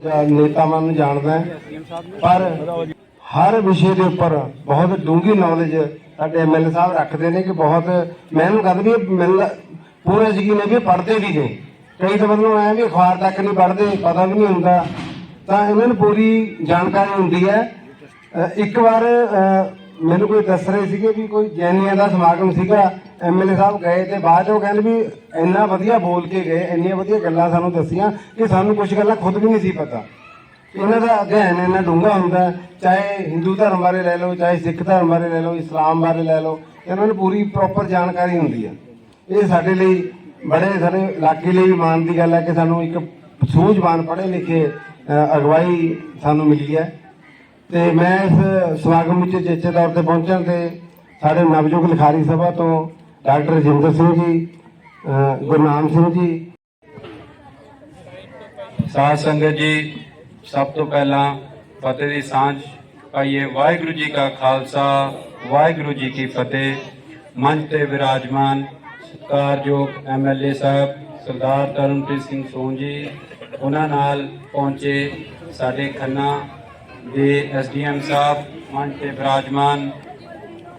ਨੇਤਾਵਾਂ ਨੂੰ ਜਾਣਦਾ ਪਰ ਹਰ ਵਿਸ਼ੇ ਦੇ ਉੱਪਰ ਬਹੁਤ ਡੂੰਘੀ ਨੌਲੇਜ ਸਾਡੇ ਐਮਐਲਏ ਸਾਹਿਬ ਰੱਖਦੇ ਨੇ ਕਿ ਬਹੁਤ ਮੈਂ ਇਹਨੂੰ ਕਹਿੰਦਾ ਵੀ ਮੈਨੂੰ ਪੂਰੇ ਯਕੀਨ ਹੈ ਵੀ ਪੜ੍ਹਦੇ ਵੀ ਨੇ। ਕਈ ਤਾਂ ਮੈਨੂੰ ਐ ਵੀ ਅਖਬਾਰ ਤੱਕ ਨਹੀਂ ਪੜ੍ਹਦੇ, ਪਤਾ ਵੀ ਨਹੀਂ ਹੁੰਦਾ। ਤਾਂ ਇਹਨਾਂ ਨੂੰ ਪੂਰੀ ਜਾਣਕਾਰੀ ਹੁੰਦੀ ਹੈ। ਇੱਕ ਵਾਰ ਮੈਨੂੰ ਕੋਈ ਦੱਸ ਰਹੇ ਸੀਗੇ ਵੀ ਕੋਈ ਜੈਨੀਆਂ ਦਾ ਸਮਾਗਮ ਸੀਗਾ ਐਮਐਲਏ ਸਾਹਿਬ ਗਏ ਤੇ ਬਾਅਦ ਉਹ ਕਹਿੰਦੇ ਵੀ ਇੰਨਾ ਵਧੀਆ ਬੋਲ ਕੇ ਗਏ, ਇੰਨੀਆਂ ਵਧੀਆ ਗੱਲਾਂ ਸਾਨੂੰ ਦੱਸੀਆਂ ਕਿ ਸਾਨੂੰ ਕੁਝ ਗੱਲਾਂ ਖੁਦ ਵੀ ਨਹੀਂ ਸੀ ਪਤਾ। ਇਹਨਾਂ ਦਾ ਅਧਿਐਨ ਇੰਨਾ ਡੂੰਘਾ ਹੁੰਦਾ, ਚਾਹੇ ਹਿੰਦੂ ਧਰਮ ਬਾਰੇ ਲੈ ਲਓ, ਚਾਹੇ ਸਿੱਖ ਧਰਮ ਬਾਰੇ ਲੈ ਲਓ, ਇਸਲਾਮ ਬਾਰੇ ਲੈ ਲਓ ਇਹਨਾਂ ਨੂੰ ਪੂਰੀ ਪ੍ਰੋਪਰ ਜਾਣਕਾਰੀ ਹੁੰਦੀ ਹੈ ਇਹ ਸਾਡੇ ਲਈ ਬੜੇ ਸਾਰੇ ਇਲਾਕੇ ਲਈ ਮਾਣ ਦੀ ਗੱਲ ਹੈ ਕਿ ਸਾਨੂੰ ਇੱਕ ਸੂਝਵਾਨ ਪੜ੍ਹੇ ਲਿਖੇ ਅਗਵਾਈ ਸਾਨੂੰ ਮਿਲੀ ਹੈ। ਤੇ ਮੈਂ ਇਸ ਸਮਾਗਮ ਵਿੱਚ ਚੇਚੇ ਤੌਰ ਤੇ ਪਹੁੰਚਣ ਤੇ ਸਾਡੇ ਨਵਯੁਗ ਲਿਖਾਰੀ ਸਭਾ ਤੋਂ ਡਾਕਟਰ ਰਜਿੰਦਰ ਸਿੰਘ ਜੀ ਗੁਰਨਾਮ ਸਿੰਘ ਜੀ। ਸਾਧ ਸੰਗਤ ਜੀ, ਸਭ ਤੋਂ ਪਹਿਲਾਂ ਫਤਿਹ ਦੀ ਸਾਂਝ ਪਾਈਏ। ਵਾਹਿਗੁਰੂ ਜੀ ਕਾ ਖਾਲਸਾ, ਵਾਹਿਗੁਰੂ ਜੀ ਕੀ ਫਤਿਹ। ਮੰਚ ਤੇ ਵਿਰਾਜਮਾਨ ਸਤਿਕਾਰਯੋਗ ਐਮਐਲਏ ਸਾਹਿਬ, ਸਰਦਾਰ ਤਰਨਪ੍ਰੀਤ ਸਿੰਘ ਸੋਨ ਜੀ, ਉਹਨਾਂ ਨਾਲ ਪਹੁੰਚੇ ਸਾਡੇ ਖੰਨਾ ਦੇ ਐਸਡੀਐਮ ਸਾਹਿਬ ਮੰਚ ਤੇ ਵਿਰਾਜਮਾਨ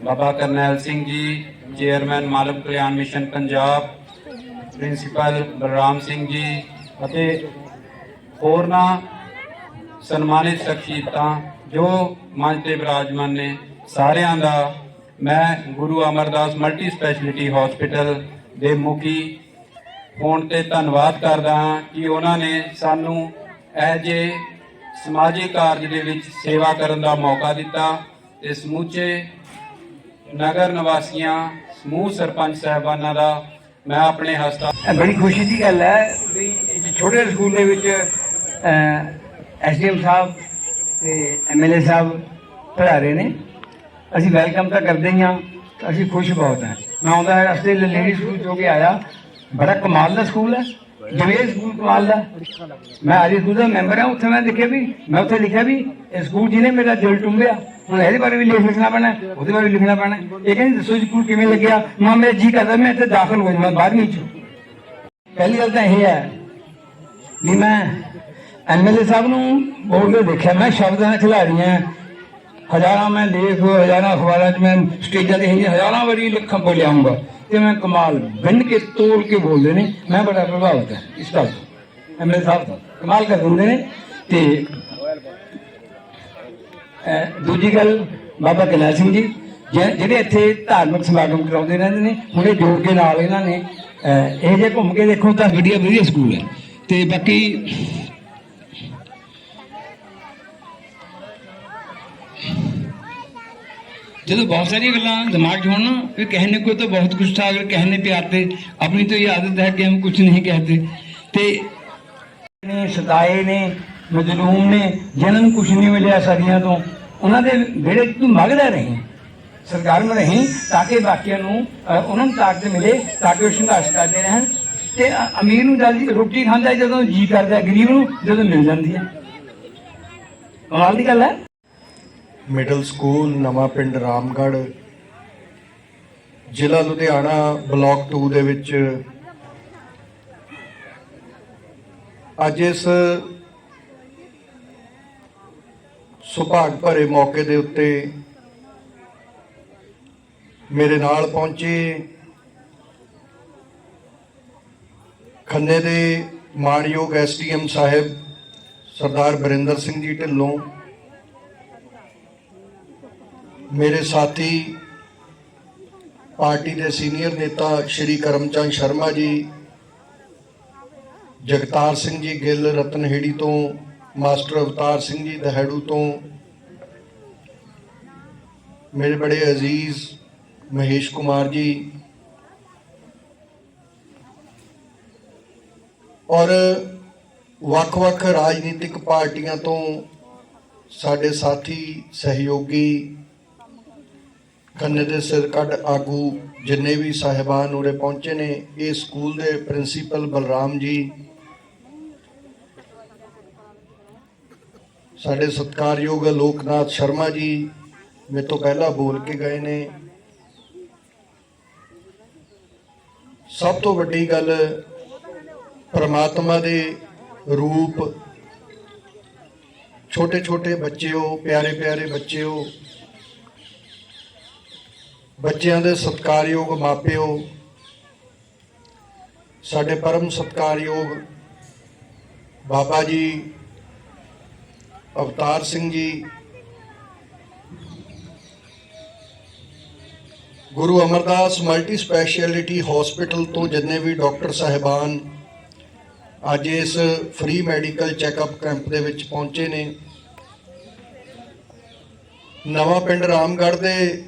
ਬਾਬਾ ਕਰਨੈਲ ਸਿੰਘ ਜੀ, ਚੇਅਰਮੈਨ ਮਾਲਕ ਕਲਿਆਣ ਮਿਸ਼ਨ ਪੰਜਾਬ, ਪ੍ਰਿੰਸੀਪਲ ਬਲਰਾਮ ਸਿੰਘ ਜੀ ਅਤੇ ਹੋਰਨਾਂ ਸਨਮਾਨਿਤ ਸ਼ਖਸੀਅਤਾਂ ਜੋ ਮੰਚ ਤੇ ਵਿਰਾਜਮਾਨ ਨੇ, ਸਾਰਿਆਂ ਦਾ ਮੈਂ Guru Amardas multi speciality hospital ਦੇ ਮੁਖੀ ਹੋਣ ਤੇ ਧੰਨਵਾਦ ਕਰਦਾ ਹਾਂ ਕਿ ਉਹਨਾਂ ਨੇ ਸਾਨੂੰ ਇਹ ਜੇ ਸਮਾਜਿਕ ਕਾਰਜ ਦੇ ਵਿੱਚ ਸੇਵਾ ਕਰਨ ਦਾ ਮੌਕਾ ਦਿੱਤਾ ਤੇ ਸਮੁੱਚੇ ਨਗਰ ਨਿਵਾਸੀਆਂ, ਸਮੂਹ ਸਰਪੰਚ ਸਾਹਿਬਾਨਾਂ ਦਾ ਮੈਂ ਆਪਣੇ ਹਸਤਾ ਬੜੀ ਖੁਸ਼ੀ ਦੀ ਗੱਲ ਹੈ ਵੀ ਛੋਟੇ ਸਕੂਲ ਦੇ ਵਿੱਚ ਐਸਡੀਐਮ ਸਾਹਿਬ ਤੇ ਐਮਐਲਏ ਸਾਹਿਬ ਪੜ੍ਹਾ ਰਹੇ ਨੇ। ਅਸੀਂ ਵੈਲਕਮ ਤਾਂ ਕਰਦੇ ਹੀ ਹਾਂ, ਅਸੀਂ ਖੁਸ਼ ਬਹੁਤ ਹਾਂ। ਮੈਂ ਆਉਂਦਾ ਰਸਤੇ ਲੇਡੀ ਸਕੂਲ ਜੋ ਕੇ ਆਇਆ। ਬੜਾ ਕਮਾਲ ਦਾ ਸਕੂਲ ਹੈ। ਜਵੇਰ ਸਕੂਲ ਕਮਾਲ ਦਾ ਮੈਂ ਆਰੀ ਸਕੂਲ ਦਾ ਮੈਂਬਰ ਹਾਂ, ਉੱਥੇ ਮੈਂ ਦੇਖਿਆ ਵੀ, ਮੈਂ ਉੱਥੇ ਲਿਖਿਆ ਵੀ ਇਹ ਸਕੂਲ ਜਿਹਨੇ ਮੇਰਾ ਦਿਲ ਟੁੰਬਿਆ, ਹੁਣ ਇਹਦੇ ਬਾਰੇ ਵੀ ਲਿਖ ਲਿਖਣਾ ਪੈਣਾ, ਉਹਦੇ ਬਾਰੇ ਵੀ ਲਿਖਣਾ ਪੈਣਾ। ਇਹ ਕਹਿੰਦੀ, ਦੱਸੋ ਜੀ, ਸਕੂਲ ਕਿਵੇਂ ਲੱਗਿਆ? ਮੈਂ ਮੇਰਾ ਜੀ ਕਰਦਾ, ਮੈਂ ਇੱਥੇ ਦਾਖਲ ਹੋ ਜਾਵਾਂ 12ਵੀਂ ਚ। ਪਹਿਲੀ ਗੱਲ ਤਾਂ ਇਹ ਹੈ ਵੀ ਮੈਂ ਐਮਐਲਏ ਸਾਹਿਬ ਨੂੰ ਬੋਲਦੇ ਦੇਖਿਆ, ਮੈਂ ਸ਼ਬਦਾਂ ਨਾਲ ਖਿਲਾੜੀਆਂ ਹਜ਼ਾਰਾਂ ਮੈਂ ਲੇਖ, ਹਜ਼ਾਰਾਂ ਅਖਬਾਰਾਂ 'ਚ ਮੈਂ ਸਟੇਜਾਂ ਤੇ ਹੀ ਹਜ਼ਾਰਾਂ ਵਾਰੀ ਲਿਖਾਂ ਬੋਲਿਆ ਹੂੰਗਾ ਤੇ ਮੈਂ ਕਮਾਲ ਗੰਢ ਕੇ ਤੋੜ ਕੇ ਬੋਲਦੇ ਨੇ। ਮੈਂ ਬੜਾ ਪ੍ਰਭਾਵਿਤ ਹਾਂ, ਇਸ ਗੱਲ ਤੋਂ। ਐਮਐਲਏ ਸਾਹਿਬ ਤੋਂ ਕਮਾਲ ਕਰ ਦਿੰਦੇ ਨੇ ਤੇ ਦੂਜੀ ਗੱਲ, ਬਾਬਾ ਕਨੈਲ ਸਿੰਘ ਜੀ ਜਿਹੜੇ ਇੱਥੇ ਧਾਰਮਿਕ ਸਮਾਗਮ ਕਰਾਉਂਦੇ ਰਹਿੰਦੇ ਨੇ ਹੁਣੇ ਜੋੜ ਕੇ ਨਾਲ ਇਹਨਾਂ ਨੇ ਅਹ ਇਹ ਜੇ ਘੁੰਮ ਕੇ ਦੇਖੋ ਤਾਂ ਵਧੀਆ ਵਧੀਆ ਸਕੂਲ ਹੈ ਤੇ ਬਾਕੀ ਜਦੋਂ ਬਹੁਤ ਸਾਰੀਆਂ ਗੱਲਾਂ ਦਿਮਾਗ 'ਚ ਹੋਣ ਨਾ ਫਿਰ कहने को तो बहुत कुछ था अगर कहने पे आते अपनी तो ये आदत है कि हम कुछ नहीं कहते ਤੇ ਨੇ ਸਤਾਏ ਨੇ ਮਜ਼ਲੂਮ ਨੇ ਜਿਨ੍ਹਾਂ ਨੂੰ ਕੁਝ ਨਹੀਂ ਮਿਲਿਆ ਸਦੀਆਂ ਤੋਂ ਉਹਨਾਂ ਦੇ ਵਿਹੜੇ 'ਚ ਤੂੰ ਮੰਗਦਾ ਨਹੀਂ ਸਰਕਾਰ ਨੂੰ ਨਹੀਂ ਤਾਂ ਕਿ ਬਾਕੀਆਂ ਨੂੰ ਅ, ਉਹਨਾਂ ਨੂੰ ਤਾਕਤ ਮਿਲੇ ਤਾਂ ਕਿ ਉਹ ਸੰਘਰਸ਼ ਕਰਦੇ ਰਹਿਣ ਤੇ ਅ- ਅਮੀਰ ਨੂੰ ਜਲਦੀ ਰੋਟੀ ਖਾਂਦਾ ਹੈ ਜਦੋਂ ਜੀ ਕਰਦਾ ਹੈ, ਗਰੀਬ ਨੂੰ ਜਦੋਂ ਮਿਲ ਜਾਂਦੀ ਹੈ ਕਮਾਲ ਦੀ ਗੱਲ ਹੈ ਮਿਡਲ ਸਕੂਲ, ਨਵਾਂ ਪਿੰਡ ਰਾਮਗੜ੍ਹ, ਜ਼ਿਲ੍ਹਾ ਲੁਧਿਆਣਾ, ਬਲਾਕ 2 ਦੇ ਵਿੱਚ। ਅੱਜ ਇਸ ਸੁਭਾਗ ਭਰੇ ਮੌਕੇ ਦੇ ਉੱਤੇ ਮੇਰੇ ਨਾਲ ਪਹੁੰਚੇ ਖੰਨੇ ਦੇ ਮਾਣਯੋਗ ਐਸਟੀਐਮ ਸਾਹਿਬ, ਸਰਦਾਰ ਬਰਿੰਦਰ ਸਿੰਘ ਜੀ ਢਿੱਲੋਂ। ਮੇਰੇ ਸਾਥੀ, ਪਾਰਟੀ ਦੇ ਸੀਨੀਅਰ ਨੇਤਾ ਸ਼੍ਰੀ ਕਰਮਚੰਦ ਸ਼ਰਮਾ ਜੀ, ਜਗਤਾਰ ਸਿੰਘ ਜੀ ਗਿੱਲ ਰਤਨਹੇੜੀ ਤੋਂ, ਮਾਸਟਰ ਅਵਤਾਰ ਸਿੰਘ ਜੀ ਦਹੜੂ ਤੋਂ, ਮੇਰੇ ਬੜੇ ਅਜ਼ੀਜ਼ ਮਹੇਸ਼ ਕੁਮਾਰ ਜੀ ਔਰ ਵੱਖ-ਵੱਖ ਰਾਜਨੀਤਿਕ ਪਾਰਟੀਆਂ ਤੋਂ ਸਾਡੇ ਸਾਥੀ, ਸਹਿਯੋਗੀ ਕੰਨੇ ਦੇ ਸਿਰ ਕੱਢ ਆਗੂ ਜਿੰਨੇ ਵੀ ਸਾਹਿਬਾਨ ਉਰੇ ਪਹੁੰਚੇ ਨੇ, ਇਹ ਸਕੂਲ ਦੇ ਪ੍ਰਿੰਸੀਪਲ ਬਲਰਾਮ ਜੀ। ਸਾਡੇ ਸਤਿਕਾਰਯੋਗ ਲੋਕਨਾਥ ਸ਼ਰਮਾ ਜੀ ਮੇਰੇ ਤੋਂ ਪਹਿਲਾਂ ਬੋਲ ਕੇ ਗਏ ਨੇ। ਸਭ ਤੋਂ ਵੱਡੀ ਗੱਲ ਪ੍ਰਮਾਤਮਾ ਦੇ ਰੂਪ। ਛੋਟੇ ਛੋਟੇ ਬੱਚਿਓ ਪਿਆਰੇ ਪਿਆਰੇ ਬੱਚਿਓ ਬੱਚਿਆਂ ਦੇ ਸਤਿਕਾਰਯੋਗ ਮਾਪਿਓ, ਸਾਡੇ ਪਰਮ ਸਤਿਕਾਰਯੋਗ ਬਾਬਾ ji, Avtar Singh ji, Guru Amardas multi speciality hospital ਤੋਂ ਜਿੰਨੇ ਵੀ ਡਾਕਟਰ ਸਾਹਿਬਾਨ ਅੱਜ ਇਸ ਫ੍ਰੀ ਮੈਡੀਕਲ ਚੈੱਕਅਪ ਕੈਂਪ ਦੇ ਵਿੱਚ ਪਹੁੰਚੇ ਨੇ। ਨਵਾਂ ਪਿੰਡ ਰਾਮਗੜ੍ਹ ਦੇ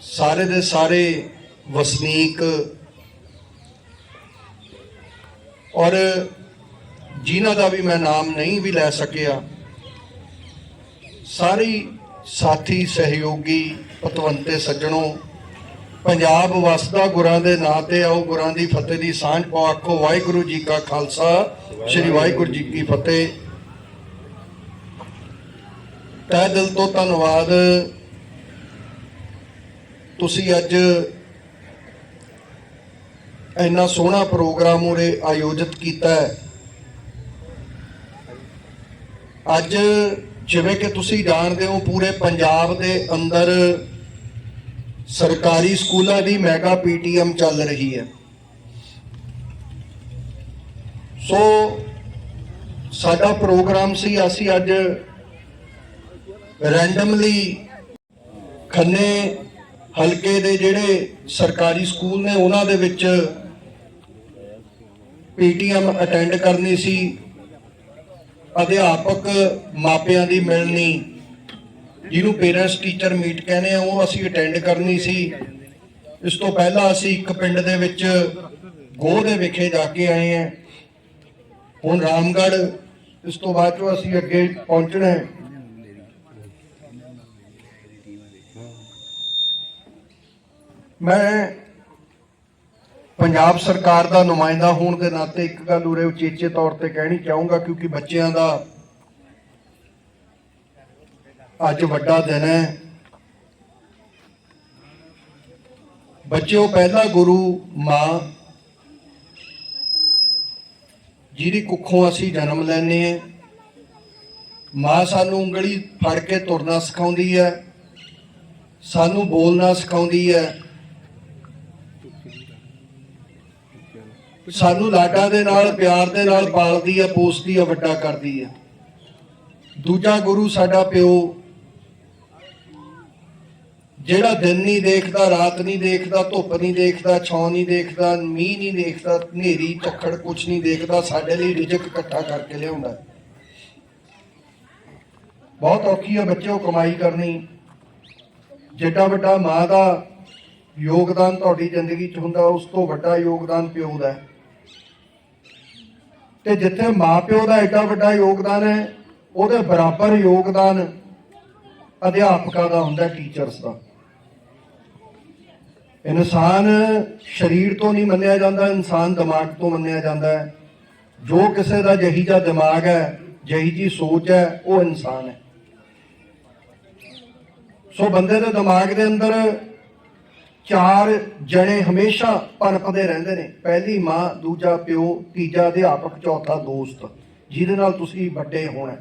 ਸਾਰੇ ਦੇ ਸਾਰੇ ਵਸਨੀਕ ਔਰ ਜਿਨ੍ਹਾਂ ਦਾ ਵੀ ਮੈਂ ਨਾਮ ਨਹੀਂ ਵੀ ਲੈ ਸਕਿਆ, ਸਾਰੀ ਸਾਥੀ, ਸਹਿਯੋਗੀ, ਪਤਵੰਤੇ, ਸੱਜਣੋ, ਪੰਜਾਬ ਵਸਦਾ ਗੁਰਾਂ ਦੇ ਨਾਂ ਤੇ ਆਓ, ਗੁਰਾਂ ਦੀ ਫਤਿਹ ਦੀ ਸਾਂਝ ਪਾਓ, ਆਖੋ, ਵਾਹਿਗੁਰੂ ਜੀ ਕਾ ਖਾਲਸਾ, ਸ੍ਰੀ ਵਾਹਿਗੁਰੂ ਜੀ ਕੀ ਫਤਿਹ। ਤਹਿ ਦਿਲ ਤੋਂ ਧੰਨਵਾਦ ਤੁਸੀਂ ਅੱਜ ਇੰਨਾ ਸੋਹਣਾ ਪ੍ਰੋਗਰਾਮ ਉਰੇ ਆਯੋਜਿਤ ਕੀਤਾ ਹੈ। ਅੱਜ ਜਿਵੇਂ ਕਿ ਤੁਸੀਂ ਜਾਣਦੇ ਹੋ, ਪੂਰੇ ਪੰਜਾਬ ਦੇ ਅੰਦਰ ਸਰਕਾਰੀ ਸਕੂਲਾਂ ਦੀ ਮੈਗਾ ਪੀਟੀਐਮ ਚੱਲ ਰਹੀ ਹੈ। ਸੋ ਸਾਡਾ ਪ੍ਰੋਗਰਾਮ ਸੀ, ਅਸੀਂ ਅੱਜ ਰੈਂਡਮਲੀ ਖੰਨੇ ਹਲਕੇ ਦੇ ਜਿਹੜੇ ਸਰਕਾਰੀ ਸਕੂਲ ਨੇ, ਉਹਨਾਂ ਦੇ ਵਿੱਚ ਪੀਟੀਐਮ ਅਟੈਂਡ ਕਰਨੀ ਸੀ। ਅਧਿਆਪਕ ਮਾਪਿਆਂ ਦੀ ਮਿਲਣੀ, ਜਿਹਨੂੰ ਪੇਰੈਂਟਸ ਟੀਚਰ ਮੀਟ ਕਹਿੰਦੇ ਆ, ਉਹ ਅਸੀਂ ਅਟੈਂਡ ਕਰਨੀ ਸੀ। ਇਸ ਤੋਂ ਪਹਿਲਾਂ ਅਸੀਂ ਇੱਕ ਪਿੰਡ ਦੇ ਵਿੱਚ ਗੋਹ ਦੇ ਵਿਖੇ ਜਾ ਕੇ ਆਏ ਆ। ਹੁਣ ਰਾਮਗੜ੍ਹ, ਇਸ ਤੋਂ ਬਾਅਦ ਚੋਂ ਅਸੀਂ ਅੱਗੇ ਪਹੁੰਚਣਾ ਹੈ। ਮੈਂ ਪੰਜਾਬ ਸਰਕਾਰ ਦਾ ਨੁਮਾਇੰਦਾ ਹੋਣ ਦੇ ਨਾਤੇ ਇੱਕ ਗੱਲ ਉਰੇ ਉਚੇਚੇ ਤੌਰ ਤੇ ਕਹਿਣੀ ਚਾਹੂੰਗਾ, ਕਿਉਂਕਿ ਬੱਚਿਆਂ ਦਾ ਅੱਜ ਵੱਡਾ ਦਿਨ ਹੈ। ਬੱਚਿਓ, ਪਹਿਲਾ ਗੁਰੂ ਮਾਂ, ਜਿਹਦੀ ਕੁੱਖੋਂ ਅਸੀਂ ਜਨਮ ਲੈਨੇ ਆ ਮਾਂ ਸਾਨੂੰ ਉਂਗਲੀ ਫੜ ਕੇ ਤੁਰਨਾ ਸਿਖਾਉਂਦੀ ਹੈ, ਸਾਨੂੰ ਬੋਲਣਾ ਸਿਖਾਉਂਦੀ ਹੈ। ਸਾਨੂੰ ਲਾਡਾਂ ਦੇ ਨਾਲ, ਪਿਆਰ ਦੇ ਨਾਲ ਪਾਲਦੀ ਹੈ ਪੋਸਦੀ ਹੈ ਵੱਡਾ ਕਰਦੀ ਹੈ ਦੂਜਾ ਗੁਰੂ ਸਾਡਾ ਪਿਓ, ਜਿਹੜਾ ਦਿਨ ਨਹੀਂ ਦੇਖਦਾ, ਰਾਤ ਨਹੀਂ ਦੇਖਦਾ, ਧੁੱਪ ਨਹੀਂ ਦੇਖਦਾ, ਛਾਂ ਨਹੀਂ ਦੇਖਦਾ, ਮੀਂਹ ਨਹੀਂ ਦੇਖਦਾ, ਹਨੇਰੀ, ਝੱਖੜ ਕੁਛ ਨਹੀਂ ਦੇਖਦਾ, ਸਾਡੇ ਲਈ ਰਿਜਕ ਇਕੱਠਾ ਕਰਕੇ ਲਿਆਉਂਦਾ। ਬਹੁਤ ਔਖੀ ਹੈ ਬੱਚਿਓ, ਕਮਾਈ ਕਰਨੀ। ਜਿੱਡਾ ਵੱਡਾ ਮਾਂ ਦਾ ਯੋਗਦਾਨ ਤੁਹਾਡੀ ਜ਼ਿੰਦਗੀ 'ਚ ਹੁੰਦਾ, ਉਸ ਤੋਂ ਵੱਡਾ ਯੋਗਦਾਨ ਪਿਓ ਦਾ ਹੈ। ਤੇ ਜਿੱਥੇ ਮਾਪਿਓ ਦਾ ਐਡਾ ਵੱਡਾ ਯੋਗਦਾਨ ਹੈ, ਉਹਦੇ ਬਰਾਬਰ ਯੋਗਦਾਨ ਅਧਿਆਪਕਾਂ ਦਾ ਹੁੰਦਾ ਟੀਚਰਸ ਦਾ। ਇਨਸਾਨ ਸਰੀਰ ਤੋਂ ਨਹੀਂ ਮੰਨਿਆ ਜਾਂਦਾ, ਇਨਸਾਨ ਦਿਮਾਗ ਤੋਂ ਮੰਨਿਆ ਜਾਂਦਾ ਹੈ। ਜੋ ਕਿਸੇ ਦਾ ਜਹੀ ਜਿਹਾ ਦਿਮਾਗ ਹੈ, ਜਹੀ ਜੀ ਸੋਚ ਹੈ, ਉਹ ਇਨਸਾਨ ਹੈ। ਸੋ ਬੰਦੇ ਦੇ ਦਿਮਾਗ ਦੇ ਅੰਦਰ ਚਾਰ ਜਣੇ ਹਮੇਸ਼ਾ ਪਨਪਦੇ ਰਹਿੰਦੇ ਨੇ। ਪਹਿਲੀ ਮਾਂ, ਦੂਜਾ ਪਿਓ, ਤੀਜਾ ਅਧਿਆਪਕ, ਚੌਥਾ ਦੋਸਤ। ਜਿਹਦੇ ਨਾਲ ਤੁਸੀਂ ਵੱਡੇ ਹੋਣਾ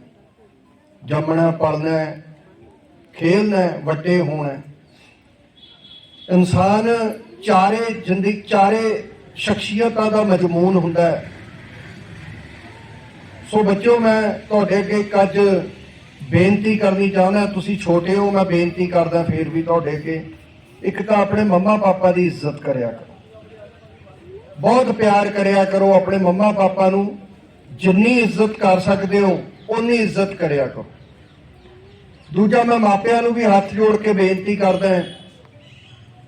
ਜੰਮਣਾ ਪਲਣਾ ਖੇਲਣਾ ਵੱਡੇ ਹੋਣਾ ਇਨਸਾਨ ਚਾਰੇ ਜ਼ਿੰਦਗੀ, ਚਾਰੇ ਸ਼ਖਸੀਅਤਾਂ ਦਾ ਮਜਮੂਨ ਹੁੰਦਾ ਹੈ। ਸੋ ਬੱਚਿਓ, ਮੈਂ ਤੁਹਾਡੇ ਅੱਗੇ ਅੱਜ ਬੇਨਤੀ ਕਰਨੀ ਚਾਹੁੰਦਾ। ਤੁਸੀਂ ਛੋਟੇ ਹੋ, ਮੈਂ ਬੇਨਤੀ ਕਰਦਾ ਫੇਰ ਵੀ ਤੁਹਾਡੇ ਅੱਗੇ। ਇੱਕ ਤਾਂ ਆਪਣੇ ਮੰਮਾ ਪਾਪਾ ਦੀ ਇੱਜ਼ਤ ਕਰਿਆ ਕਰੋ। ਬਹੁਤ ਪਿਆਰ ਕਰਿਆ ਕਰੋ ਆਪਣੇ ਮੰਮਾ ਪਾਪਾ ਨੂੰ। ਜਿੰਨੀ ਇੱਜ਼ਤ ਕਰ ਸਕਦੇ ਹੋ ਉਨੀ ਇੱਜ਼ਤ ਕਰਿਆ ਕਰੋ। ਦੂਜਾ ਮੈਂ ਮਾਪਿਆਂ ਨੂੰ ਵੀ ਹੱਥ ਜੋੜ ਕੇ ਬੇਨਤੀ ਕਰਦਾ ਹਾਂ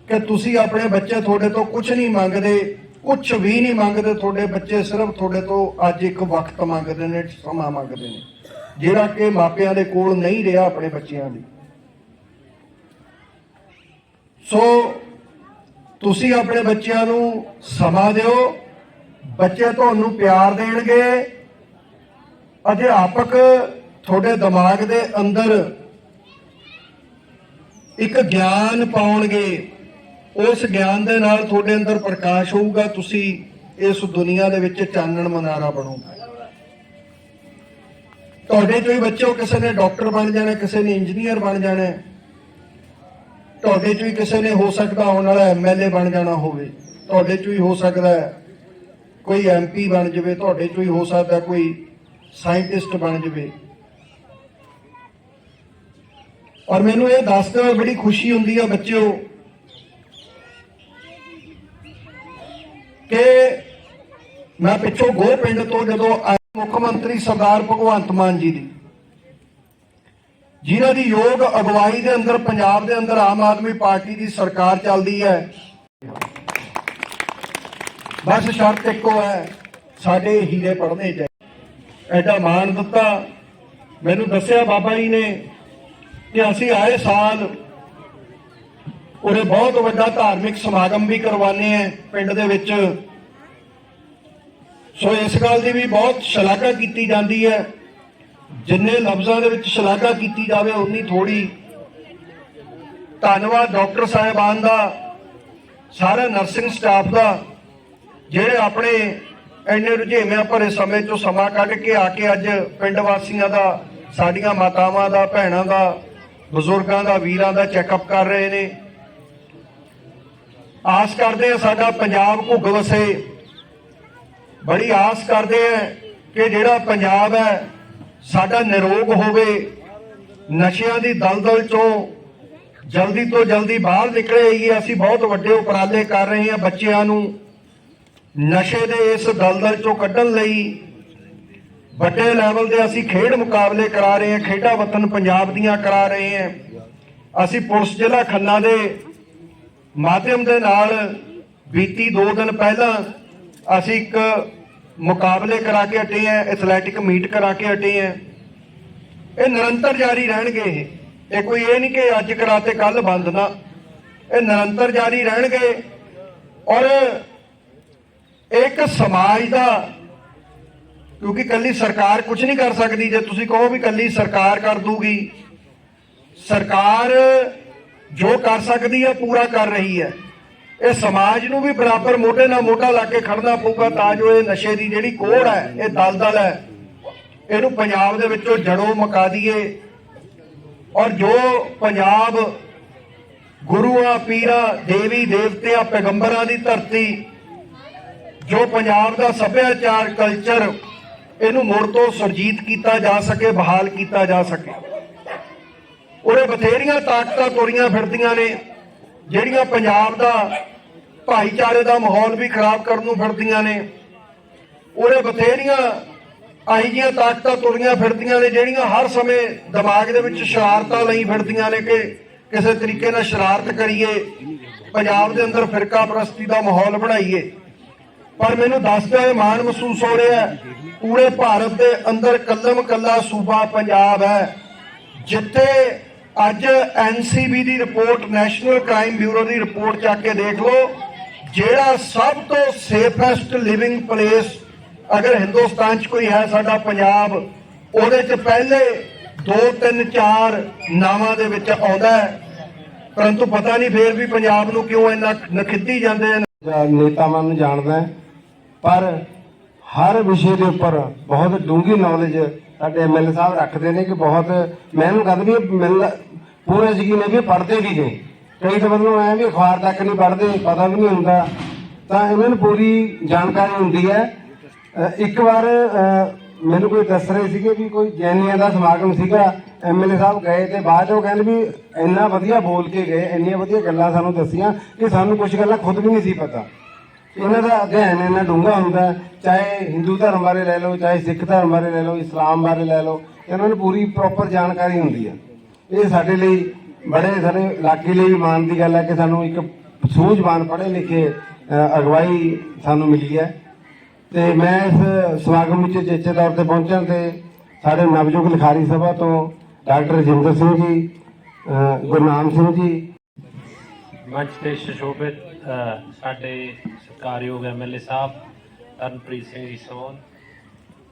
ਕਿ ਤੁਸੀਂ ਆਪਣੇ ਬੱਚੇ ਤੁਹਾਡੇ ਤੋਂ ਕੁਝ ਨਹੀਂ ਮੰਗਦੇ ਕੁਝ ਵੀ ਨਹੀਂ ਮੰਗਦੇ। ਤੁਹਾਡੇ ਬੱਚੇ ਸਿਰਫ ਤੁਹਾਡੇ ਤੋਂ ਅੱਜ ਇੱਕ ਵਕਤ ਮੰਗਦੇ ਨੇ, ਸਮਾਂ ਮੰਗਦੇ ਨੇ। ਜਿਹੜਾ ਕਿ ਮਾਪਿਆਂ ਦੇ ਕੋਲ ਨਹੀਂ ਰਿਹਾ ਆਪਣੇ ਬੱਚਿਆਂ ਲਈ ਸੋ ਤੁਸੀਂ ਆਪਣੇ ਬੱਚਿਆਂ ਨੂੰ ਸਮਾਂ ਦਿਓ। ਬੱਚੇ ਤੁਹਾਨੂੰ ਪਿਆਰ ਦੇਣਗੇ। ਅਧਿਆਪਕ ਤੁਹਾਡੇ ਦਿਮਾਗ ਦੇ ਅੰਦਰ ਇੱਕ ਗਿਆਨ ਪਾਉਣਗੇ। ਉਸ ਗਿਆਨ ਦੇ ਨਾਲ ਤੁਹਾਡੇ ਅੰਦਰ ਪ੍ਰਕਾਸ਼ ਹੋਊਗਾ। ਤੁਸੀਂ ਇਸ ਦੁਨੀਆ ਦੇ ਵਿੱਚ ਚਾਨਣ ਮਨਾਰਾ ਬਣੋਗੇ। ਤੁਹਾਡੇ ਚੋਂ ਹੀ ਬੱਚਿਓ ਕਿਸੇ ਨੇ ਡਾਕਟਰ ਬਣ ਜਾਣਾ, ਕਿਸੇ ਨੇ ਇੰਜੀਨੀਅਰ ਬਣ ਜਾਣਾ ਤੁਹਾਡੇ ਚੋਂ ਹੀ ਕਿਸੇ ਨੇ ਹੋ ਸਕਦਾ ਆਉਣ ਵਾਲਾ ਐਮਐਲਏ ਬਣ ਜਾਣਾ ਹੋਵੇ। ਤੁਹਾਡੇ ਚੋਂ ਹੀ ਹੋ ਸਕਦਾ ਹੈ ਕੋਈ ਐਮਪੀ ਬਣ ਜਾਵੇ, ਤੁਹਾਡੇ ਚੋਂ ਹੀ ਹੋ ਸਕਦਾ ਕੋਈ ਸਾਇੰਟਿਸਟ ਬਣ ਜਾਵੇ। ਔਰ ਮੈਨੂੰ ਇਹ ਦੱਸਦੇ ਹੋਏ ਬੜੀ ਖੁਸ਼ੀ ਹੁੰਦੀ ਆ ਬੱਚਿਓ, ਕਿ ਮੈਂ ਪਿੱਛੋਂ ਗੋਹ ਪਿੰਡ ਤੋਂ ਜਦੋਂ ਆਇਆ ਮੁੱਖ ਮੰਤਰੀ ਸਰਦਾਰ ਭਗਵੰਤ ਮਾਨ ਜੀ ਦੀ। ਜਿਨ੍ਹਾਂ ਦੀ ਯੋਗ ਅਗਵਾਈ ਦੇ ਅੰਦਰ, ਪੰਜਾਬ ਦੇ ਅੰਦਰ ਆਮ ਆਦਮੀ ਪਾਰਟੀ ਦੀ ਸਰਕਾਰ ਚੱਲਦੀ ਹੈ। ਬਸ ਸ਼ਰਤ ਇੱਕੋ ਹੈ, ਸਾਡੇ ਹੀਰੇ ਪੜਨੇ ਚਾਹੀਦੇ। ਐਡਾ ਮਾਣ ਦਿੱਤਾ। ਮੈਨੂੰ ਦੱਸਿਆ ਬਾਬਾ ਜੀ ਨੇ ਕਿ ਅਸੀਂ ਆਏ ਸਾਲ ਉਰੇ ਬਹੁਤ ਵੱਡਾ ਧਾਰਮਿਕ ਸਮਾਗਮ ਵੀ ਕਰਵਾਉਂਦੇ ਆ ਪਿੰਡ ਦੇ ਵਿੱਚ। ਸੋ ਇਸ ਗੱਲ ਦੀ ਵੀ ਬਹੁਤ ਸ਼ਲਾਘਾ ਕੀਤੀ ਜਾਂਦੀ ਹੈ। ਜਿੰਨੇ ਲਫ਼ਜ਼ਾਂ ਦੇ ਵਿੱਚ ਸ਼ਲਾਘਾ ਕੀਤੀ ਜਾਵੇ, ਉਨੀ ਥੋੜੀ ਧੰਨਵਾਦ ਡਾਕਟਰ ਸਾਹਿਬਾਨ ਦਾ, ਸਾਰੇ ਨਰਸਿੰਗ ਸਟਾਫ ਦਾ, ਜਿਹੜੇ ਆਪਣੇ ਇੰਨੇ ਰੁਝੇਵਿਆਂ ਭਰੇ ਸਮੇਂ ਚੋਂ ਸਮਾਂ ਕੱਢ ਕੇ ਆ ਕੇ ਅੱਜ ਪਿੰਡ ਵਾਸੀਆਂ ਦਾ, ਸਾਡੀਆਂ ਮਾਤਾਵਾਂ ਦਾ, ਭੈਣਾਂ ਦਾ, ਬਜ਼ੁਰਗਾਂ ਦਾ, ਵੀਰਾਂ ਦਾ ਚੈੱਕਅਪ ਕਰ ਰਹੇ ਨੇ। ਆਸ ਕਰਦੇ ਆ ਸਾਡਾ ਪੰਜਾਬ ਘੁੱਗ ਵਸੇ। ਬੜੀ ਆਸ ਕਰਦੇ ਆ ਕਿ ਜਿਹੜਾ ਪੰਜਾਬ ਹੈ ਸਾਡਾ ਨਿਰੋਗ ਹੋਵੇ, ਨਸ਼ਿਆਂ ਦੀ ਦਲਦਲ ਚੋਂ ਜਲਦੀ ਤੋਂ ਜਲਦੀ ਬਾਹਰ ਨਿਕਲੇ ਇਹ ਅਸੀਂ ਬਹੁਤ ਵੱਡੇ ਉਪਰਾਲੇ ਕਰ ਰਹੇ ਹਾਂ ਬੱਚਿਆਂ ਨੂੰ। ਨਸ਼ੇ ਦੇ ਇਸ ਦਲਦਲ ਚੋਂ ਕੱਢਣ ਲਈ ਵੱਡੇ ਲੈਵਲ ਦੇ ਅਸੀਂ ਖੇਡ ਮੁਕਾਬਲੇ ਕਰਾ ਰਹੇ ਹਾਂ, ਖੇਡਾਂ ਵਤਨ ਪੰਜਾਬ ਦੀਆਂ ਕਰਾ ਰਹੇ ਹਾਂ। ਅਸੀਂ ਪੁਲਿਸ ਜ਼ਿਲ੍ਹਾ ਖੰਨਾ ਦੇ ਮਾਧਿਅਮ ਦੇ ਨਾਲ ਬੀਤੀ 2 ਦਿਨ ਪਹਿਲਾਂ ਅਸੀਂ ਇੱਕ ਮੁਕਾਬਲੇ ਕਰਾ ਕੇ ਹਟੇ ਆ ਐਥਲੈਟਿਕ ਮੀਟ ਕਰਾ ਕੇ ਹਟੇ ਆ ਇਹ ਨਿਰੰਤਰ ਜਾਰੀ ਰਹਿਣਗੇ ਇਹ। ਇਹ ਕੋਈ ਇਹ ਨਹੀਂ ਕਿ ਅੱਜ ਕਰਾ ਕਰਾਤੇ ਕੱਲ ਬੰਦ ਨਾ। ਇਹ ਨਿਰੰਤਰ ਜਾਰੀ ਰਹਿਣਗੇ। ਔਰ ਇੱਕ ਸਮਾਜ ਦਾ, ਕਿਉਂਕਿ ਕੱਲੀ ਸਰਕਾਰ ਕੁਝ ਨਹੀਂ ਕਰ ਸਕਦੀ, ਜੇ ਤੁਸੀਂ ਕਹੋ ਵੀ ਕੱਲੀ ਸਰਕਾਰ ਕਰ ਦੂਗੀ। ਸਰਕਾਰ ਜੋ ਕਰ ਸਕਦੀ ਹੈ ਪੂਰਾ ਕਰ ਰਹੀ ਹੈ ਇਹ ਸਮਾਜ ਨੂੰ ਵੀ ਬਰਾਬਰ ਮੋਢੇ ਨਾਲ ਮੋਢਾ ਲਾ ਕੇ ਖੜਨਾ ਪਊਗਾ ਤਾਂ ਜੋ ਇਹ ਨਸ਼ੇ ਦੀ ਜਿਹੜੀ ਕੋੜ ਹੈ, ਇਹ ਦਲਦਲ ਹੈ। ਇਹਨੂੰ ਪੰਜਾਬ ਦੇ ਵਿੱਚੋਂ ਜੜੋਂ ਮਕਾ ਦਈਏ। ਔਰ ਜੋ ਪੰਜਾਬ ਗੁਰੂਆਂ, ਪੀਰਾਂ, ਦੇਵੀ, ਦੇਵਤਿਆਂ, ਪੈਗੰਬਰਾਂ ਦੀ ਧਰਤੀ, ਜੋ ਪੰਜਾਬ ਦਾ ਸੱਭਿਆਚਾਰ ਕਲਚਰ ਇਹਨੂੰ ਮੁੜ ਤੋਂ ਸੁਰਜੀਤ ਕੀਤਾ ਜਾ ਸਕੇ, ਬਹਾਲ ਕੀਤਾ ਜਾ ਸਕੇ। ਉਹਦੇ ਬਥੇਰੀਆਂ ਤਾਕਤਾਂ ਤੋਰੀਆਂ ਫਿਰਦੀਆਂ ਨੇ, ਜਿਹੜੀਆਂ ਪੰਜਾਬ ਦਾ ਭਾਈਚਾਰੇ ਦਾ ਮਾਹੌਲ ਵੀ ਖਰਾਬ ਕਰਨ ਨੂੰ ਫਿਰਦੀਆਂ ਨੇ। ਉਹਦੇ ਬਥੇਰੀਆਂ ਆਈ ਜੀਆਂ ਤਾਕਤਾਂ ਤੁਰੀਆਂ ਫਿਰਦੀਆਂ ਨੇ, ਜਿਹੜੀਆਂ ਹਰ ਸਮੇਂ ਦਿਮਾਗ ਦੇ ਵਿੱਚ ਸ਼ਰਾਰਤਾਂ ਲਈ ਫਿਰਦੀਆਂ ਨੇ ਕਿ ਕਿਸੇ ਤਰੀਕੇ ਨਾਲ ਸ਼ਰਾਰਤ ਕਰੀਏ, ਪੰਜਾਬ ਦੇ ਅੰਦਰ ਫਿਰਕਾ ਪ੍ਰਸਤੀ ਦਾ ਮਾਹੌਲ ਬਣਾਈਏ। ਪਰ ਮੈਨੂੰ ਦੱਸਦਿਆਂ ਹੋਏ ਮਾਣ ਮਹਿਸੂਸ ਹੋ ਰਿਹਾ ਪੂਰੇ ਭਾਰਤ ਦੇ ਅੰਦਰ ਕੱਲਮ ਕੱਲਾ ਸੂਬਾ ਪੰਜਾਬ ਹੈ। ਜਿੱਥੇ ਅੱਜ ਐਨਸੀਬੀ ਦੀ ਰਿਪੋਰਟ, ਨੈਸ਼ਨਲ ਕ੍ਰਾਈਮ ਬਿਊਰੋ ਦੀ ਰਿਪੋਰਟ ਚੱਕ ਕੇ ਦੇਖ ਲਓ ਜਿਹੜਾ ਸਭ ਤੋਂ ਸੇਫੈਸਟ ਲਿਵਿੰਗ ਪਲੇਸ ਅਗਰ ਹਿੰਦੁਸਤਾਨ 'ਚ ਕੋਈ ਹੈ ਸਾਡਾ ਪੰਜਾਬ, ਉਹਦੇ 'ਚ ਪਹਿਲੇ 2 3 4 ਨਾਵਾਂ ਦੇ ਵਿੱਚ ਆਉਂਦਾ ਹੈ। ਪਰੰਤੂ ਪਤਾ ਨਹੀਂ ਫੇਰ ਵੀ ਪੰਜਾਬ ਨੂੰ ਕਿਉਂ ਇੰਨਾ ਨਖਿੱਤੀ ਜਾਂਦੇ ਹਨ। ਨੇਤਾਵਾਂ ਨੂੰ ਜਾਣਦਾ ਪਰ ਹਰ ਵਿਸ਼ੇ ਦੇ ਉੱਪਰ ਬਹੁਤ ਡੂੰਘੀ ਨੌਲੇਜ ਸਾਡੇ ਐਮਐਲਏ ਸਾਹਿਬ ਰੱਖਦੇ ਨੇ ਕਿ ਬਹੁਤ ਮੈਨੂੰ ਇਹਨੂੰ ਕਹਿੰਦਾ ਵੀ ਮੈਨੂੰ ਲੱਗ- ਪੂਰੇ ਯਕੀਨ ਹੈ ਵੀ ਪੜ੍ਹਦੇ ਵੀ ਨੇ। ਕਈ ਤਾਂ ਵੱਲੋਂ ਐ ਵੀ ਅਖਬਾਰ ਤੱਕ ਨਹੀਂ ਪੜ੍ਹਦੇ, ਪਤਾ ਵੀ ਨਹੀਂ ਹੁੰਦਾ। ਤਾਂ ਇਹਨਾਂ ਨੂੰ ਪੂਰੀ ਜਾਣਕਾਰੀ ਹੁੰਦੀ ਹੈ। ਇੱਕ ਵਾਰ ਮੈਨੂੰ ਕੋਈ ਦੱਸ ਰਹੇ ਸੀਗੇ ਵੀ ਕੋਈ ਜੈਨੀਆਂ ਦਾ ਸਮਾਗਮ ਸੀਗਾ ਐਮਐਲਏ ਸਾਹਿਬ ਗਏ ਤੇ ਬਾਅਦ 'ਚ ਉਹ ਕਹਿੰਦੇ ਵੀ ਇੰਨਾ ਵਧੀਆ ਬੋਲ ਕੇ ਗਏ, ਇੰਨੀਆਂ ਵਧੀਆ ਗੱਲਾਂ ਸਾਨੂੰ ਦੱਸੀਆਂ ਕਿ ਸਾਨੂੰ ਕੁਝ ਗੱਲਾਂ ਖੁਦ ਵੀ ਨਹੀਂ ਸੀ ਪਤਾ। ਇਹਨਾਂ ਦਾ ਅਧਿਐਨ ਇੰਨਾ ਡੂੰਘਾ ਹੁੰਦਾ ਚਾਹੇ ਹਿੰਦੂ ਧਰਮ ਬਾਰੇ ਲੈ ਲਓ, ਚਾਹੇ ਸਿੱਖ ਧਰਮ ਬਾਰੇ ਲੈ ਲਓ, ਇਸਲਾਮ ਬਾਰੇ ਲੈ ਲਓ, ਇਹਨਾਂ ਨੂੰ ਪੂਰੀ ਪ੍ਰੋਪਰ ਜਾਣਕਾਰੀ ਹੁੰਦੀ ਹੈ। ਇਹ ਸਾਡੇ ਲਈ ਬੜੇ ਸਾਰੇ ਇਲਾਕੇ ਲਈ ਮਾਣ ਦੀ ਗੱਲ ਹੈ ਕਿ ਸਾਨੂੰ ਇੱਕ ਸੂਝਵਾਨ ਪੜ੍ਹੇ ਲਿਖੇ ਅਗਵਾਈ ਸਾਨੂੰ ਮਿਲੀ ਹੈ। ਤੇ ਮੈਂ ਇਸ ਸਮਾਗਮ ਵਿੱਚ ਚੇਚੇ ਤੌਰ ਤੇ ਪਹੁੰਚਣ ਤੇ ਸਾਡੇ ਨਵਜੋਗ ਲਿਖਾਰੀ ਸਭਾ ਤੋਂ ਡਾਕਟਰ ਰਜਿੰਦਰ ਸਿੰਘ ਜੀ ਗੁਰਨਾਮ ਸਿੰਘ ਜੀ। ਮੰਚ ਤੇ ਸੁਸ਼ੋਭਿਤ ਅ, ਸਾਡੇ ਸਤਿਕਾਰਯੋਗ ਐਮਐਲਏ ਸਾਹਿਬ ਤਰਨਪ੍ਰੀਤ ਸਿੰਘ ਜੀ ਸੋਨ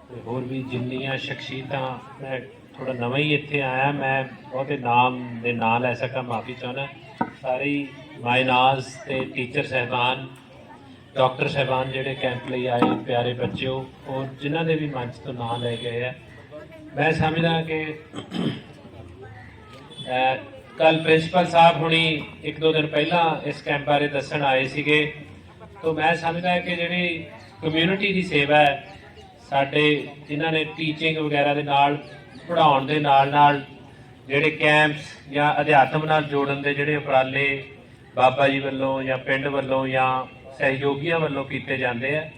ਤੇ ਹੋਰ ਵੀ ਜਿੰਨੀਆਂ ਸ਼ਖਸੀਅਤਾਂ ਮੈਂ ਥੋੜਾ ਨਵਾਂ ਹੀ ਇੱਥੇ ਆਇਆ ਮੈਂ ਬਹੁਤੇ ਨਾਮ ਦੇ ਨਾਂ ਲੈ ਸਕਾਂ, ਮਾਫੀ ਚਾਹੁੰਦਾ। ਸਾਰੇ ਹੀ ਮਾਇਨਾਜ਼ ਤੇ ਟੀਚਰ ਸਹਿਬਾਨ, ਡਾਕਟਰ ਸਹਿਬਾਨ ਜਿਹੜੇ ਕੈਂਪ ਲਈ ਆਏ ਪਿਆਰੇ ਬੱਚਿਓ ਔਰ ਜਿਨ੍ਹਾਂ ਦੇ ਵੀ ਮੰਚ ਤੋਂ ਨਾਂ ਲੈ ਗਏ ਆ। ਮੈਂ ਸਮਝਦਾ ਕਿ ਕੱਲ ਪ੍ਰਿੰਸੀਪਲ ਸਾਹਿਬ ਹੁਣੀ ਇੱਕ ਦੋ ਦਿਨ ਪਹਿਲਾਂ ਇਸ ਕੈਂਪ ਬਾਰੇ ਦੱਸਣ ਆਏ ਸੀਗੇ। ਤੋਂ ਮੈਂ ਸਮਝਦਾ ਕਿ ਜਿਹੜੀ ਕਮਿਊਨਿਟੀ ਦੀ ਸੇਵਾ ਹੈ, ਸਾਡੇ ਜਿਨ੍ਹਾਂ ਨੇ ਟੀਚਿੰਗ ਵਗੈਰਾ ਦੇ ਨਾਲ ਪੜ੍ਹਾਉਣ ਦੇ ਨਾਲ ਨਾਲ ਜਿਹੜੇ ਕੈਂਪਸ ਜਾਂ ਅਧਿਆਤਮ ਨਾਲ ਜੋੜਨ ਦੇ ਜਿਹੜੇ ਉਪਰਾਲੇ ਬਾਬਾ ਜੀ ਵੱਲੋਂ ਜਾਂ ਪਿੰਡ ਵੱਲੋਂ ਜਾਂ ਸਹਿਯੋਗੀਆਂ ਵੱਲੋਂ ਕੀਤੇ ਜਾਂਦੇ ਆ।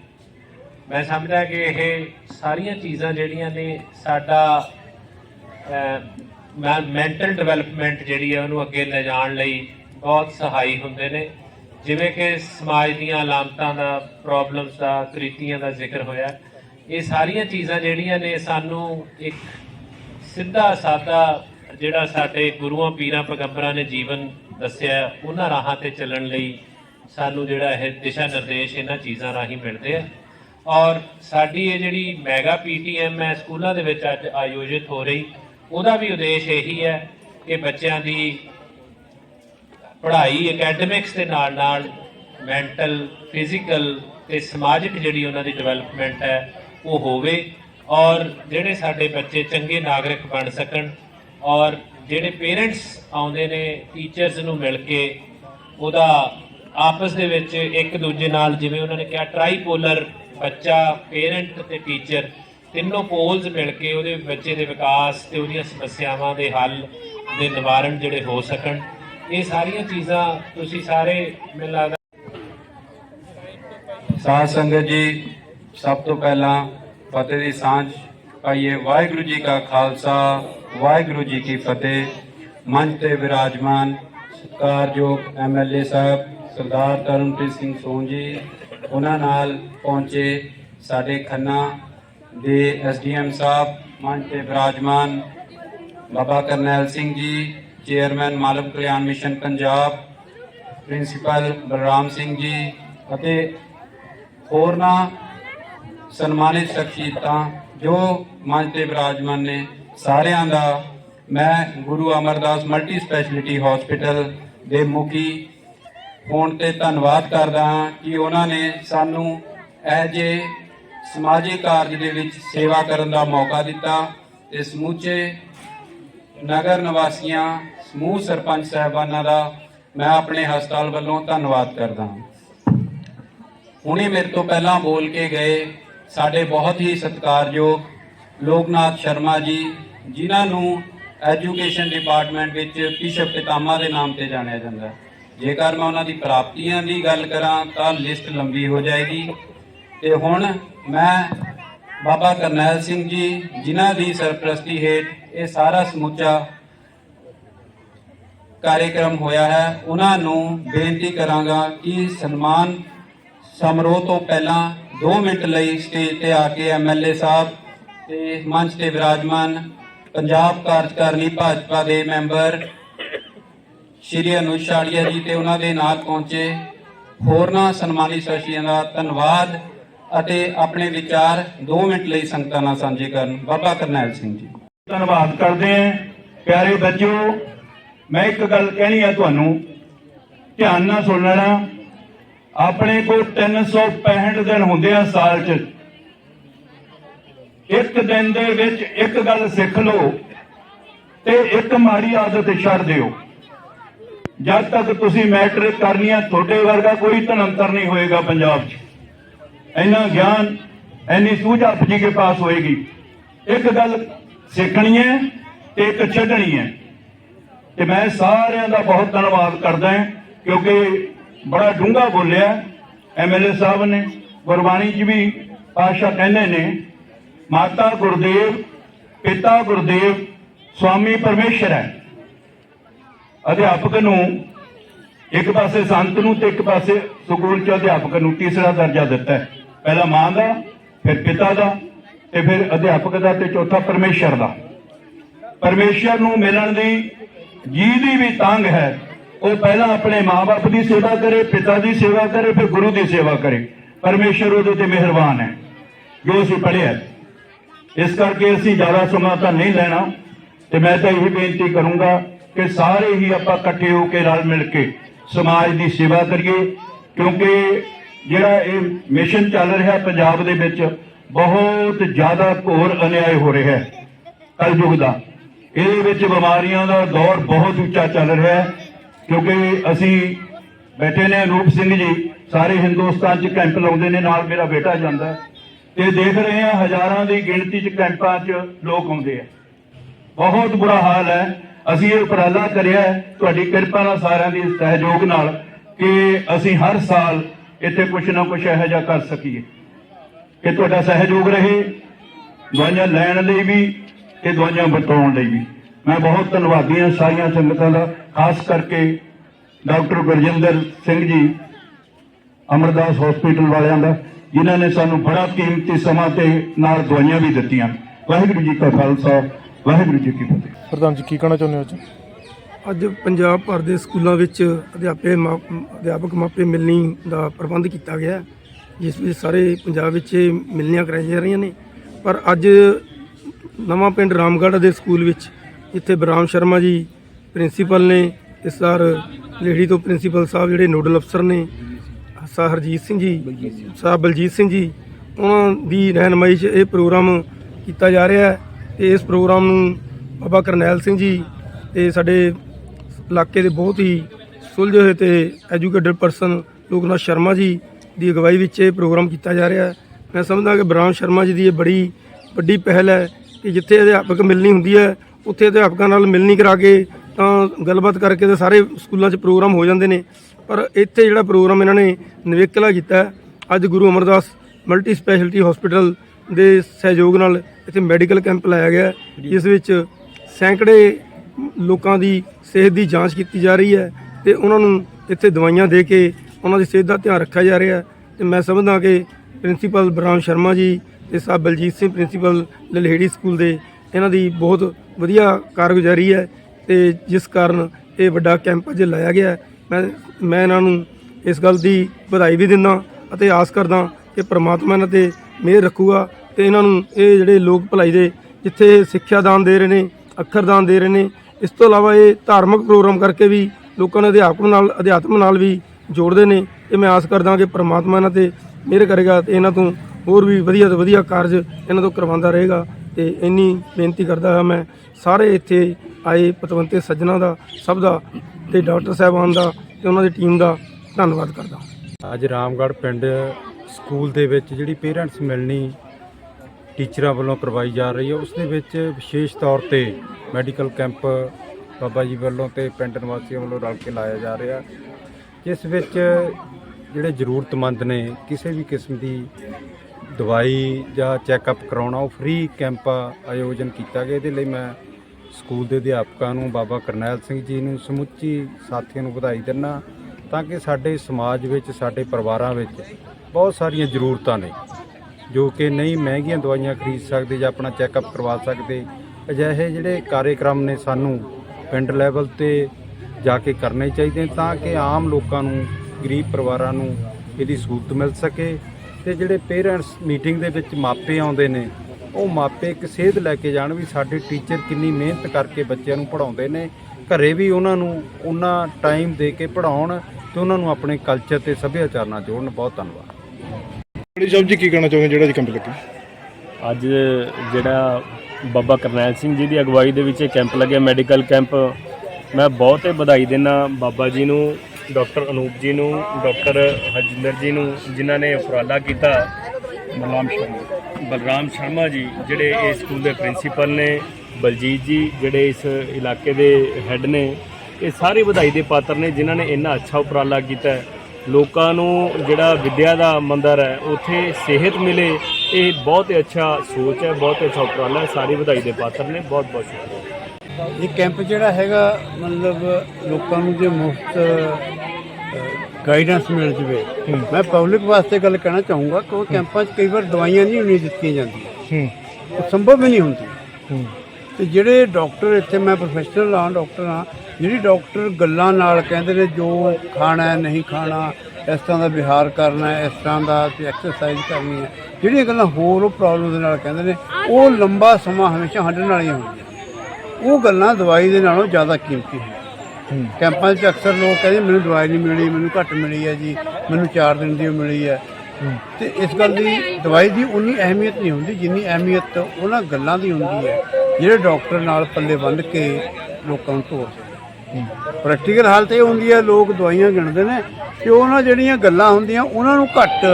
ਮੈਂ ਸਮਝਦਾ ਕਿ ਇਹ ਸਾਰੀਆਂ ਚੀਜ਼ਾਂ ਜਿਹੜੀਆਂ ਨੇ ਸਾਡਾ ਮੈਂਟਲ ਡਿਵੈਲਪਮੈਂਟ ਜਿਹੜੀ ਹੈ ਉਹਨੂੰ ਅੱਗੇ ਲੈ ਜਾਣ ਲਈ ਬਹੁਤ ਸਹਾਈ ਹੁੰਦੇ ਨੇ। ਜਿਵੇਂ ਕਿ ਸਮਾਜ ਦੀਆਂ ਅਲਾਮਤਾਂ ਦਾ ਪ੍ਰੋਬਲਮਸ ਦਾ, ਕ੍ਰਿਤੀਆਂ ਦਾ ਜ਼ਿਕਰ ਹੋਇਆ। ਇਹ ਸਾਰੀਆਂ ਚੀਜ਼ਾਂ ਜਿਹੜੀਆਂ ਨੇ ਸਾਨੂੰ ਇੱਕ ਸਿੱਧਾ ਸਾਦਾ ਜਿਹੜਾ ਸਾਡੇ ਗੁਰੂਆਂ, ਪੀਰਾਂ, ਪੈਗੰਬਰਾਂ ਨੇ ਜੀਵਨ ਦੱਸਿਆ, ਉਹਨਾਂ ਰਾਹਾਂ ਤੇ ਚੱਲਣ ਲਈ ਸਾਨੂੰ ਜਿਹੜਾ ਇਹ ਦਿਸ਼ਾ ਨਿਰਦੇਸ਼ ਇਹਨਾਂ ਚੀਜ਼ਾਂ ਰਾਹੀਂ ਮਿਲਦੇ ਆ। ਔਰ ਸਾਡੀ ਇਹ ਜਿਹੜੀ ਮੈਗਾ ਪੀਟੀਐਮ ਹੈ, ਸਕੂਲਾਂ ਦੇ ਵਿੱਚ ਅੱਜ ਆਯੋਜਿਤ ਹੋ ਰਹੀ, ਉਹਦਾ ਵੀ ਉਦੇਸ਼ ਇਹੀ ਹੈ ਕਿ ਬੱਚਿਆਂ ਦੀ ਪੜ੍ਹਾਈ ਅਕੈਡਮਿਕਸ ਦੇ ਨਾਲ ਨਾਲ ਮੈਂਟਲ ਫਿਜ਼ੀਕਲ ਤੇ ਸਮਾਜਿਕ ਜਿਹੜੀ ਉਹਨਾਂ ਦੀ ਡਿਵੈਲਪਮੈਂਟ ਹੈ, ਉਹ ਹੋਵੇ। ਔਰ ਜਿਹੜੇ ਸਾਡੇ ਬੱਚੇ ਚੰਗੇ ਨਾਗਰਿਕ ਬਣ ਸਕਣ, ਔਰ ਜਿਹੜੇ ਪੇਰੈਂਟਸ ਆਉਂਦੇ ਨੇ ਟੀਚਰਸ ਨੂੰ ਮਿਲ ਕੇ ਉਹਦਾ ਆਪਸ ਦੇ ਵਿੱਚ ਇੱਕ ਦੂਜੇ ਨਾਲ, ਜਿਵੇਂ ਉਹਨਾਂ ਨੇ ਕਿਹਾ ਟ੍ਰਾਈਪੋਲਰ ਬੱਚਾ ਪੇਰੈਂਟ ਤੇ ਟੀਚਰ ਤਿੰਨੋਂ ਪੋਲਸ ਮਿਲ ਕੇ ਉਹਦੇ ਬੱਚੇ ਦੇ ਵਿਕਾਸ ਤੇ ਉਹਦੀਆਂ ਸਮੱਸਿਆਵਾਂ ਦੇ ਹੱਲ ਦੇ ਨਿਵਾਰਣ ਜਿਹੜੇ ਹੋ ਸਕਣ। ਇਹ ਸਾਰੀਆਂ ਚੀਜ਼ਾਂ ਤੁਸੀਂ ਸਾਰੇ ਮੈਨੂੰ ਲੱਗਦਾ ਸਾਧ ਸੰਗਤ ਜੀ, ਸਭ ਤੋਂ ਪਹਿਲਾਂ ਫਤਿਹ ਦੀ ਸਾਂਝ ਪਾਈਏ। ਵਾਹਿਗੁਰੂ ਜੀ ਕਾ ਖਾਲਸਾ, ਵਾਹਿਗੁਰੂ ਜੀ ਕੀ ਫਤਿਹ। ਮੰਚ ਤੇ ਵਿਰਾਜਮਾਨ ਸਤਿਕਾਰਯੋਗ ਐਮਐਲਏ ਸਾਹਿਬ, ਸਰਦਾਰ ਤਰਨਪ੍ਰੀਤ ਸਿੰਘ ਸੋਨ ਜੀ, ਉਹਨਾਂ ਨਾਲ ਪਹੁੰਚੇ ਸਾਡੇ ਖੰਨਾ ਦੇ ਐਸਡੀਐਮ ਸਾਹਿਬ ਮੰਚ ਤੇ ਵਿਰਾਜਮਾਨ ਬਾਬਾ Karnail Singh ji, chairman Malwa Kalyan mission Punjab, principal Balram Singh ji ਅਤੇ ਹੋਰਨਾਂ ਸਨਮਾਨਿਤ ਸ਼ਖਸੀਅਤਾਂ, ਜੋ ਮੰਚ ਤੇ ਵਿਰਾਜਮਾਨ ਨੇ, ਸਾਰਿਆਂ ਦਾ ਮੈਂ Guru Amardas multi speciality hospital ਦੇ ਮੁਖੀ ਹੋਣ ਤੇ ਧੰਨਵਾਦ ਕਰਦਾ ਹਾਂ ਕਿ ਉਹਨਾਂ ਨੇ ਸਾਨੂੰ ਇਹ ਜੇ ਸਮਾਜਿਕ ਕਾਰਜ ਦੇ ਵਿੱਚ ਸੇਵਾ ਕਰਨ ਦਾ ਮੌਕਾ ਦਿੱਤਾ ਤੇ ਸਮੂਚੇ ਨਗਰ ਨਿਵਾਸੀਆਂ, ਸਮੂਹ ਸਰਪੰਚ ਸਾਹਿਬਾਨਾਂ ਦਾ ਮੈਂ ਆਪਣੇ ਹਸਪਤਾਲ ਵੱਲੋਂ ਧੰਨਵਾਦ ਕਰਦਾ ਹਾਂ। ਹੁਣੇ ਮੇਰੇ ਤੋਂ ਪਹਿਲਾਂ ਬੋਲ ਕੇ ਗਏ ਸਾਡੇ ਬਹੁਤ ਹੀ ਸਤਿਕਾਰਯੋਗ ਲੋਕਨਾਥ ਸ਼ਰਮਾ ਜੀ, ਜਿਨ੍ਹਾਂ ਨੂੰ ਐਜੂਕੇਸ਼ਨ ਡਿਪਾਰਟਮੈਂਟ ਵਿੱਚ ਪਿਸ਼ਪ ਪਿਤਾਮਾ ਦੇ ਨਾਮ ਤੇ ਜਾਣਿਆ ਜਾਂਦਾ ਹੈ। ਜੇਕਰ ਮੈਂ ਉਹਨਾਂ ਦੀ ਪ੍ਰਾਪਤੀਆਂ ਦੀ ਗੱਲ ਕਰਾਂ, ਤਾਂ ਲਿਸਟ ਲੰਬੀ ਹੋ ਜਾਏਗੀ। ਤੇ ਹੁਣ ਮੈਂ ਬਾਬਾ ਕਰਨੈਲ ਸਿੰਘ ਜੀ, ਜਿਨ੍ਹਾਂ ਦੀ ਸਰਪ੍ਰਸਤੀ ਹੇਠ ਇਹ ਸਾਰਾ ਸਮੁੱਚਾ ਕਾਰਜਕ੍ਰਮ ਹੋਇਆ ਹੈ, ਉਹਨਾਂ ਨੂੰ ਬੇਨਤੀ ਕਰਾਂਗਾ ਕਿ ਸਨਮਾਨ ਸਮਾਰੋਹ ਤੋਂ ਪਹਿਲਾਂ 2 ਮਿੰਟ ਲਈ ਸਟੇਜ ਤੇ ਆ ਕੇ ਐਮਐਲਏ ਸਾਹਿਬ ਤੇ ਮੰਚ ਤੇ ਵਿਰਾਜਮਾਨ ਪੰਜਾਬ ਕਾਰਜਕਾਰਨੀ ਭਾਜਪਾ ਦੇ ਮੈਂਬਰ ਸ਼੍ਰੀ ਅਨੁਜ ਸ਼ਾਲੀਆ ਜੀ ਤੇ ਉਹਨਾਂ ਦੇ ਨਾਲ ਪਹੁੰਚੇ। ਹੋਰਨਾਂ ਸਨਮਾਨਿਤ ਸ਼ਖਸੀਆਂ ਦਾ ਧੰਨਵਾਦ ਅਤੇ ਆਪਣੇ ਵਿਚਾਰ 2 ਮਿੰਟ ਲਈ ਸੰਗਤਾਂ ਨਾਲ ਸਾਂਝੇ ਕਰਨ। ਬਾਬਾ ਕਰਨੈਲ ਸਿੰਘ ਜੀ। ਧੰਨਵਾਦ ਕਰਦੇ ਹਾਂ। ਪਿਆਰੇ ਬੱਚਿਓ, ਮੈਂ ਇੱਕ ਗੱਲ ਕਹਿਣੀ ਆ ਤੁਹਾਨੂੰ, ਧਿਆਨ ਨਾਲ ਸੁਣ ਲੈਣਾ ਆਪਣੇ ਕੋਲ 365 ਦਿਨ ਹੁੰਦੇ ਆ ਸਾਲ 'ਚ। ਇੱਕ ਦਿਨ ਦੇ ਵਿੱਚ ਇੱਕ ਗੱਲ ਸਿੱਖ ਲਓ ਤੇ ਇੱਕ ਮਾੜੀ ਆਦਤ ਛੱਡ ਦਿਓ। ਜਦ ਤੱਕ ਤੁਸੀਂ ਮੈਟ੍ਰਿਕ ਕਰਨੀ ਹੈ ਤੁਹਾਡੇ ਵਰਗਾ ਕੋਈ ਧਨੰਤਰ ਨਹੀਂ ਹੋਏਗਾ ਪੰਜਾਬ 'ਚ। ਇੰਨਾ ਗਿਆਨ, ਇੰਨੀ ਸੂਝ ਆਪ ਜੀ ਕੇ ਪਾਸ ਹੋਏਗੀ। ਇੱਕ ਗੱਲ ਸਿੱਖਣੀ ਹੈ ਤੇ ਇੱਕ ਛੱਡਣੀ ਹੈ। ਤੇ ਮੈਂ ਸਾਰਿਆਂ ਦਾ ਬਹੁਤ ਧੰਨਵਾਦ ਕਰਦਾ ਹਾਂ, ਕਿਉਂਕਿ ਬੜਾ ਡੂੰਘਾ ਬੋਲਿਆ। ਐਮਐਲਏ ਸਾਹਿਬ ਨੇ, ਗੁਰਬਾਣੀ 'ਚ ਵੀ ਪਾਸ਼ਾ ਕਹਿੰਦੇ ਨੇ, ਮਾਤਾ ਗੁਰਦੇਵ, ਪਿਤਾ ਗੁਰਦੇਵ, ਸਵਾਮੀ ਪਰਮੇਸ਼ਰ ਹੈ। ਅਧਿਆਪਕ ਨੂੰ ਇੱਕ ਪਾਸੇ ਸੰਤ ਨੂੰ ਤੇ ਇੱਕ ਪਾਸੇ ਸਕੂਲ 'ਚ ਅਧਿਆਪਕ ਨੂੰ ਤੀਸਰਾ ਦਰਜਾ ਦਿੱਤਾ ਹੈ। ਪਹਿਲਾ ਮਾਂ ਦਾ, ਫਿਰ ਪਿਤਾ ਦਾ ਤੇ ਫਿਰ ਅਧਿਆਪਕ ਦਾ ਤੇ ਚੌਥਾ ਪਰਮੇਸ਼ਰ ਦਾ। ਪਰਮੇਸ਼ਰ ਨੂੰ ਮਿਲਣ ਦੀ, ਜੀ ਦੀ ਵੀ ਤਾਂਗ ਹੈ। ਉਹ ਪਹਿਲਾਂ ਆਪਣੇ ਮਾਪੇ ਦੀ ਸੇਵਾ ਕਰੇ, ਪਿਤਾ ਦੀ ਸੇਵਾ ਕਰੇ, ਫਿਰ ਗੁਰੂ ਦੀ ਸੇਵਾ ਕਰੇ। ਪਰਮੇਸ਼ਰ ਉਹਦੇ ਤੇ ਮਿਹਰਬਾਨ ਹੈ। ਜੋ ਅਸੀਂ ਪੜਿਆ ਇਸ ਕਰਕੇ ਅਸੀਂ ਜ਼ਿਆਦਾ ਸਮਾਂ ਤਾਂ ਨਹੀਂ ਲੈਣਾ। ਤੇ ਮੈਂ ਤਾਂ ਇਹ ਬੇਨਤੀ ਕਰੂੰਗਾ ਕਿ ਸਾਰੇ ਹੀ ਆਪਾਂ ਇਕੱਠੇ ਹੋ ਕੇ ਰਲ ਮਿਲ ਕੇ ਸਮਾਜ ਦੀ ਸੇਵਾ ਕਰੀਏ। ਕਿਉਂਕਿ ਜਿਹੜਾ ਇਹ ਮਿਸ਼ਨ ਚੱਲ ਰਿਹਾ ਪੰਜਾਬ ਦੇ ਵਿੱਚ, ਬਹੁਤ ਜ਼ਿਆਦਾ ਘੋਰ ਅਨਿਆਏ ਹੋ ਰਿਹਾ ਹੈ। ਕਲਯੁਗ ਦਾ। ਇਹਦੇ ਵਿੱਚ ਬਿਮਾਰੀਆਂ ਦਾ ਦੌਰ ਬਹੁਤ ਉੱਚਾ ਚੱਲ ਰਿਹਾ ਹੈ। ਕਿਉਂਕਿ ਅਸੀਂ ਬੈਠੇ ਨੇ ਅਨੂਪ ਸਿੰਘ ਜੀ, ਸਾਰੇ ਹਿੰਦੁਸਤਾਨ 'ਚ ਕੈਂਪ ਲਾਉਂਦੇ ਨੇ, ਨਾਲ ਮੇਰਾ ਬੇਟਾ ਜਾਂਦਾ ਹੈ। ਤੇ ਦੇਖ ਰਹੇ ਹਾਂ ਹਜ਼ਾਰਾਂ ਦੀ ਗਿਣਤੀ 'ਚ ਕੈਂਪਾਂ 'ਚ ਲੋਕ ਆਉਂਦੇ ਆ। ਬਹੁਤ ਬੁਰਾ ਹਾਲ ਹੈ। ਅਸੀਂ ਇਹ ਉਪਰਾਲਾ ਕਰਿਆ ਤੁਹਾਡੀ ਕਿਰਪਾ ਨਾਲ ਸਾਰਿਆਂ ਦੀ ਸਹਿਯੋਗ ਨਾਲ ਕਿ ਅਸੀਂ ਹਰ ਸਾਲ ਇੱਥੇ ਕੁਝ ਨਾ ਕੁਝ ਇਹੋ ਜਿਹਾ ਕਰ ਸਕੀਏ। ਕਿ ਤੁਹਾਡਾ ਸਹਿਯੋਗ ਰਹੇ, ਦਵਾਈਆਂ ਲੈਣ ਲਈ ਵੀ ਤੇ ਦਵਾਈਆਂ ਵਰਤਾਉਣ ਲਈ ਵੀ। ਮੈਂ ਬਹੁਤ ਧੰਨਵਾਦੀ ਹਾਂ ਸਾਰੀਆਂ ਸੰਗਤਾਂ ਦਾ ਖਾਸ ਕਰਕੇ ਡਾਕਟਰ ਗੁਰਜਿੰਦਰ ਸਿੰਘ ਜੀ ਅਮਰਦਾਸ ਹਸਪੀਟਲ ਵਾਲਿਆਂ ਦਾ ਜਿਨ੍ਹਾਂ ਨੇ ਸਾਨੂੰ ਬੜਾ ਕੀਮਤੀ ਸਮਾਂ ਤੇ ਨਾਲ ਦਵਾਈਆਂ ਵੀ ਦਿੱਤੀਆਂ। ਵਾਹਿਗੁਰੂ ਜੀ ਕਾ ਖਾਲਸਾ ਵਾਹਿਗੁਰੂ ਜੀ ਕੀ ਫਤਿਹ। ਪ੍ਰਧਾਨ ਜੀ ਕੀ ਕਹਿਣਾ ਚਾਹੁੰਦੇ ਹੋ ਅੱਜ? ਅੱਜ ਪੰਜਾਬ ਭਰ ਦੇ ਸਕੂਲਾਂ ਵਿੱਚ ਅਧਿਆਪਕ ਮਾ- ਅਧਿਆਪਕ ਮਾਪੇ ਮਿਲਣੀ ਦਾ ਪ੍ਰਬੰਧ ਕੀਤਾ ਗਿਆ ਹੈ, ਜਿਸ ਵਿੱਚ ਸਾਰੇ ਪੰਜਾਬ ਵਿੱਚ ਮਿਲਣੀਆਂ ਕਰਾਈਆਂ ਜਾ ਰਹੀਆਂ ਨੇ। ਪਰ ਅੱਜ ਨਵਾਂ ਪਿੰਡ ਰਾਮਗੜ੍ਹ ਦੇ ਸਕੂਲ ਵਿੱਚ ਜਿੱਥੇ ਬਰਾਮ ਸ਼ਰਮਾ ਜੀ ਪ੍ਰਿੰਸੀਪਲ ਨੇ ਇਸ ਵਾਰ ਲੇਡੀ ਤੋਂ ਪ੍ਰਿੰਸੀਪਲ ਸਾਹਿਬ ਜਿਹੜੇ ਨੋਡਲ ਅਫਸਰ ਨੇ ਸਾ ਹਰਜੀਤ ਸਿੰਘ ਜੀ ਸਾਹਿਬ ਬਲਜੀਤ ਸਿੰਘ ਜੀ, ਉਹਨਾਂ ਦੀ ਰਹਿਨਮਾਈ 'ਚ ਇਹ ਪ੍ਰੋਗਰਾਮ ਕੀਤਾ ਜਾ ਰਿਹਾ ਹੈ ਤੇ ਇਸ ਪ੍ਰੋਗਰਾਮ ਨੂੰ ਬਾਬਾ ਕਰਨੈਲ ਸਿੰਘ ਜੀ ਤੇ ਸਾਡੇ ਇਲਾਕੇ ਦੇ ਬਹੁਤ ਹੀ ਸੁਲਝੇ ਹੋਏ ਤੇ ਐਜੂਕੇਟਡ ਪਰਸਨ ਲੋਕਨਾਥ ਸ਼ਰਮਾ ਜੀ ਦੀ ਅਗਵਾਈ ਵਿੱਚ ਇਹ ਪ੍ਰੋਗਰਾਮ ਕੀਤਾ ਜਾ ਰਿਹਾ ਹੈ। ਮੈਂ ਸਮਝਦਾ ਕਿ ਬਰਾਮ ਸ਼ਰਮਾ ਜੀ ਦੀ ਇਹ ਬੜੀ ਵੱਡੀ ਪਹਿਲ ਹੈ ਕਿ ਜਿੱਥੇ ਅਧਿਆਪਕ ਮਿਲਣੀ ਹੁੰਦੀ ਹੈ ਉੱਥੇ ਅਧਿਆਪਕਾਂ ਨਾਲ ਮਿਲਣੀ ਕਰਾ ਕੇ ਤਾਂ ਗੱਲਬਾਤ ਕਰਕੇ ਤਾਂ ਸਾਰੇ ਸਕੂਲਾਂ 'ਚ ਪ੍ਰੋਗਰਾਮ ਹੋ ਜਾਂਦੇ ਨੇ। ਪਰ ਇੱਥੇ ਜਿਹੜਾ ਪ੍ਰੋਗਰਾਮ ਇਹਨਾਂ ਨੇ ਨਿਵੇਕਲਾ ਕੀਤਾ ਅੱਜ Guru Amardas multi speciality hospital ਦੇ ਸਹਿਯੋਗ ਨਾਲ ਇੱਥੇ ਮੈਡੀਕਲ ਕੈਂਪ ਲਾਇਆ ਗਿਆ ਹੈ, ਜਿਸ ਵਿੱਚ ਸੈਂਕੜੇ ਲੋਕਾਂ ਦੀ ਸਿਹਤ ਦੀ ਜਾਂਚ ਕੀਤੀ ਜਾ ਰਹੀ ਹੈ ਤੇ ਉਹਨਾਂ ਨੂੰ ਇੱਥੇ ਦਵਾਈਆਂ ਦੇ ਕੇ ਉਹਨਾਂ ਦੀ ਸਿਹਤ ਦਾ ਧਿਆਨ ਰੱਖਿਆ ਜਾ ਰਿਹਾ ਹੈ। ਤੇ ਮੈਂ ਸਮਝਦਾ ਕਿ ਪ੍ਰਿੰਸੀਪਲ ਬਰਾਮ ਸ਼ਰਮਾ ਜੀ ਤੇ ਸਾਹਿਬ ਬਲਜੀਤ ਸਿੰਘ ਪ੍ਰਿੰਸੀਪਲ ਲਲਹੇੜੀ ਸਕੂਲ ਦੇ ਇਹਨਾਂ ਦੀ ਬਹੁਤ ਵਧੀਆ ਕਾਰਗੁਜ਼ਾਰੀ ਹੈ ਤੇ ਜਿਸ ਕਾਰਨ ਇਹ ਵੱਡਾ ਕੈਂਪ ਅੱਜ ਲਾਇਆ ਗਿਆ ਮੈਂ ਮੈਂ ਇਹਨਾਂ ਨੂੰ ਇਸ ਗੱਲ ਦੀ ਵਧਾਈ ਵੀ ਦਿੰਦਾ ਅਤੇ ਆਸ ਕਰਦਾ ਕਿ ਪ੍ਰਮਾਤਮਾ ਇਹਨਾਂ ਤੇ ਮਿਹਰ ਰੱਖੂਗਾ ਤੇ ਇਹਨਾਂ ਨੂੰ ਇਹ ਜਿਹੜੇ ਲੋਕ ਭਲਾਈ ਦੇ ਜਿੱਥੇ ਸਿੱਖਿਆ ਦਾਨ ਦੇ ਰਹੇ ਨੇ, ਅੱਖਰ ਦਾਨ ਦੇ ਰਹੇ ਨੇ, ਇਸ ਤੋਂ ਇਲਾਵਾ ਇਹ ਧਾਰਮਿਕ ਪ੍ਰੋਗਰਾਮ ਕਰਕੇ ਵੀ ਲੋਕਾਂ ਨੂੰ ਅਧਿਆਪਕ ਨਾਲ ਅਧਿਆਤਮ ਨਾਲ ਵੀ ਜੋੜਦੇ ਨੇ ਤੇ ਮੈਂ ਆਸ ਕਰਦਾ ਕਿ ਪ੍ਰਮਾਤਮਾ ਇਹਨਾਂ ਤੇ ਮਿਹਰ ਕਰੇਗਾ ਤੇ ਇਹਨਾਂ ਤੋਂ ਹੋਰ ਵੀ ਵਧੀਆ ਤੋਂ ਵਧੀਆ ਕਾਰਜ ਇਹਨਾਂ ਤੋਂ ਕਰਵਾਉਂਦਾ ਰਹੇਗਾ। ਤੇ ਇੰਨੀ ਬੇਨਤੀ ਕਰਦਾ ਹਾਂ ਮੈਂ, ਸਾਰੇ ਇੱਥੇ ਆਏ ਪਤਵੰਤੇ ਸੱਜਣਾ ਦਾ, ਸਭ ਦਾ ਤੇ ਡਾਕਟਰ ਸਾਹਿਬਾਨ ਦਾ ਤੇ ਉਹਨਾਂ ਦੀ ਟੀਮ ਦਾ ਧੰਨਵਾਦ ਕਰਦਾ ਅੱਜ ਰਾਮਗੜ੍ਹ ਪਿੰਡ ਸਕੂਲ ਦੇ ਵਿੱਚ ਜਿਹੜੀ ਪੇਰੈਂਟਸ ਮਿਲਣੀ ਟੀਚਰਾਂ ਵੱਲੋਂ ਕਰਵਾਈ ਜਾ ਰਹੀ ਹੈ, ਉਸ ਦੇ ਵਿੱਚ ਵਿਸ਼ੇਸ਼ ਤੌਰ ਤੇ ਮੈਡੀਕਲ ਕੈਂਪ ਬਾਬਾ ਜੀ ਵੱਲੋਂ ਤੇ ਪਿੰਡ ਨਿਵਾਸੀਆਂ ਵੱਲੋਂ ਰਲ ਕੇ ਲਾਇਆ ਜਾ ਰਿਹਾ ਜਿਸ ਵਿੱਚ ਜਿਹੜੇ ਜ਼ਰੂਰਤਮੰਦ ਨੇ, ਕਿਸੇ ਵੀ ਕਿਸਮ ਦੀ ਦਵਾਈ ਜਾਂ ਚੈੱਕਅਪ ਕਰਾਉਣਾ, ਉਹ ਫ੍ਰੀ ਕੈਂਪ ਆਯੋਜਨ ਕੀਤਾ ਗਿਆ। ਇਹਦੇ ਲਈ ਮੈਂ ਸਕੂਲ ਦੇ ਅਧਿਆਪਕਾਂ ਨੂੰ, ਬਾਬਾ ਕਰਨੈਲ ਸਿੰਘ ਜੀ ਨੂੰ, ਸਮੁੱਚੀ ਸਾਥੀਆਂ ਨੂੰ ਵਧਾਈ ਦਿੰਦਾ ਤਾਂ ਕਿ ਸਾਡੇ ਸਮਾਜ ਵਿੱਚ, ਸਾਡੇ ਪਰਿਵਾਰਾਂ ਵਿੱਚ ਬਹੁਤ ਸਾਰੀਆਂ ਜ਼ਰੂਰਤਾਂ ਨੇ, ਜੋ ਕਿ ਨਹੀਂ ਮਹਿੰਗੀਆਂ ਦਵਾਈਆਂ ਖਰੀਦ ਸਕਦੇ ਜਾਂ ਆਪਣਾ ਚੈੱਕਅਪ ਕਰਵਾ ਸਕਦੇ। ਅਜਿਹੇ ਜਿਹੜੇ ਕਾਰਜਕ੍ਰਮ ਨੇ ਸਾਨੂੰ ਪਿੰਡ ਲੈਵਲ ਤੇ ਜਾ ਕੇ ਕਰਨੇ ਚਾਹੀਦੇ ਤਾਂ ਕਿ ਆਮ ਲੋਕਾਂ ਨੂੰ, ਗਰੀਬ ਪਰਿਵਾਰਾਂ ਨੂੰ ਇਹਦੀ ਸਹੂਲਤ ਮਿਲ ਸਕੇ। ਤੇ ਜਿਹੜੇ ਪੇਰੈਂਟਸ ਮੀਟਿੰਗ ਦੇ ਵਿੱਚ ਮਾਪੇ ਆਉਂਦੇ ਨੇ ਉਹ ਮਾਪੇ ਇੱਕ ਸੇਧ ਲੈ ਕੇ ਜਾਣ ਵੀ ਸਾਡੇ ਟੀਚਰ ਕਿੰਨੀ ਮਿਹਨਤ ਕਰਕੇ ਬੱਚਿਆਂ ਨੂੰ ਪੜ੍ਹਾਉਂਦੇ ਨੇ। ਘਰੇ ਵੀ ਉਹਨਾਂ ਨੂੰ ਉਹਨਾਂ ਟਾਈਮ ਦੇ ਕੇ ਪੜ੍ਹਾਉਣ ਤੇ ਉਹਨਾਂ ਨੂੰ ਆਪਣੇ ਕਲਚਰ ਤੇ ਸੱਭਿਆਚਾਰ ਨਾਲ ਜੋੜਨ। ਬਹੁਤ ਧੰਨਵਾਦ। ਬੜੀ ਸਾਹਿਬ ਜੀ ਕੀ ਕਹਿਣਾ ਚਾਹੁੰਦੇ ਜਿਹੜਾ ਅੱਜ ਕੈਂਪ ਲੱਗਾ। ਅੱਜ ਜਿਹੜਾ ਬਾਬਾ ਕਰਨੈਲ ਸਿੰਘ ਜੀ ਦੀ ਅਗਵਾਈ ਦੇ ਵਿੱਚ ਇਹ ਕੈਂਪ ਲੱਗਿਆ ਮੈਡੀਕਲ ਕੈਂਪ ਮੈਂ ਬਹੁਤ ਹੀ ਵਧਾਈ ਦਿੰਦਾ ਬਾਬਾ ਜੀ ਨੂੰ। ਡਾਕਟਰ ਅਨੂਪ ਜੀ ਨੂੰ ਡਾਕਟਰ ਹਰਜਿੰਦਰ ਜੀ ਨੂੰ ਜਿਨ੍ਹਾਂ ਨੇ ਉਪਰਾਲਾ ਕੀਤਾ। ਬਲਰਾਮ ਸ਼ਰਮਾ। ਬਲਰਾਮ ਸ਼ਰਮਾ ਜੀ ਜਿਹੜੇ ਇਸ ਸਕੂਲ ਦੇ ਪ੍ਰਿੰਸੀਪਲ ਨੇ ਬਲਜੀਤ ਜੀ ਜਿਹੜੇ ਇਸ ਇਲਾਕੇ ਦੇ ਹੈੱਡ ਨੇ ਇਹ ਸਾਰੇ ਵਧਾਈ ਦੇ ਪਾਤਰ ਨੇ ਜਿਨ੍ਹਾਂ ਨੇ ਇੰਨਾ ਅੱਛਾ ਉਪਰਾਲਾ ਕੀਤਾ। ਲੋਕਾਂ ਨੂੰ ਜਿਹੜਾ ਵਿਦਿਆ ਦਾ ਮੰਦਰ ਹੈ ਉੱਥੇ ਸਿਹਤ ਮਿਲੇ ਇਹ ਬਹੁਤ ਹੀ ਅੱਛਾ ਸੋਚ ਹੈ ਬਹੁਤ ਹੀ ਅੱਛਾ ਉਪਰਾਲਾ ਹੈ। ਸਾਰੀ ਵਧਾਈ ਦੇ ਪਾਤਰ ਨੇ ਬਹੁਤ ਬਹੁਤ ਸ਼ੁਕਰੀਆ। ਇਹ ਕੈਂਪ ਜਿਹੜਾ ਹੈਗਾ ਮਤਲਬ ਲੋਕਾਂ ਨੂੰ ਜੇ ਮੁਫਤ ਗਾਈਡੈਂਸ ਮਿਲ ਜਵੇ। ਮੈਂ ਪਬਲਿਕ ਵਾਸਤੇ ਗੱਲ ਕਹਿਣਾ ਚਾਹੂੰਗਾ ਕਿ ਉਹ ਕੈਂਪਾਂ 'ਚ ਕਈ ਵਾਰ ਦਵਾਈਆਂ ਨਹੀਂ ਹੁੰਦੀਆਂ ਦਿੱਤੀਆਂ ਜਾਂਦੀਆਂ। ਉਹ ਸੰਭਵ ਹੀ ਨਹੀਂ ਹੁੰਦੀ ਤੇ ਜਿਹੜੇ ਡਾਕਟਰ ਇੱਥੇ ਮੈਂ ਪ੍ਰੋਫੈਸ਼ਨਲ ਹਾਂ ਡਾਕਟਰ ਹਾਂ ਜਿਹੜੀ ਡਾਕਟਰ ਗੱਲਾਂ ਨਾਲ ਕਹਿੰਦੇ ਨੇ ਜੋ ਖਾਣਾ ਨਹੀਂ ਖਾਣਾ ਇਸ ਤਰ੍ਹਾਂ ਦਾ ਵਿਹਾਰ ਕਰਨਾ ਇਸ ਤਰ੍ਹਾਂ ਦਾ ਤੇ ਐਕਸਰਸਾਈਜ਼ ਕਰਨੀ ਹੈ ਜਿਹੜੀਆਂ ਗੱਲਾਂ ਹੋਰ ਉਹ ਪ੍ਰੋਬਲਮ ਦੇ ਨਾਲ ਕਹਿੰਦੇ ਨੇ ਉਹ ਲੰਬਾ ਸਮਾਂ ਹਮੇਸ਼ਾ ਹੰਡਣ ਵਾਲੀਆਂ ਹੁੰਦੀਆਂ। ਉਹ ਗੱਲਾਂ ਦਵਾਈ ਦੇ ਨਾਲੋਂ ਜ਼ਿਆਦਾ ਕੀਮਤੀ ਹੈ। ਕੈਂਪਾਂ 'ਚ ਅਕਸਰ ਲੋਕ ਕਹਿੰਦੇ ਮੈਨੂੰ ਦਵਾਈ ਨਹੀਂ ਮਿਲੀ ਮੈਨੂੰ ਘੱਟ ਮਿਲੀ ਹੈ ਜੀ ਮੈਨੂੰ 4 ਦਿਨ ਦੀ ਮਿਲੀ ਹੈ। ਤੇ ਇਸ ਗੱਲ ਦੀ ਦਵਾਈ ਦੀ ਉਨੀ ਅਹਿਮੀਅਤ ਨਹੀਂ ਹੁੰਦੀ ਜਿੰਨੀ ਅਹਿਮੀਅਤ ਉਹਨਾਂ ਗੱਲਾਂ ਦੀ ਹੁੰਦੀ ਹੈ ਜਿਹੜੇ ਡਾਕਟਰ ਨਾਲ ਪੱਲੇ ਬੰਨ੍ਹ ਕੇ ਲੋਕਾਂ ਨੂੰ ਤੋਰ ਪ੍ਰੈਕਟੀਕਲ ਹਾਲਤ ਇਹ ਹੁੰਦੀ ਹੈ ਲੋਕ ਦਵਾਈਆਂ ਗਿਣਦੇ ਨੇ ਕਿ ਉਹਨਾਂ ਜਿਹੜੀਆਂ ਗੱਲਾਂ ਹੁੰਦੀਆਂ ਉਹਨਾਂ ਨੂੰ ਘੱਟ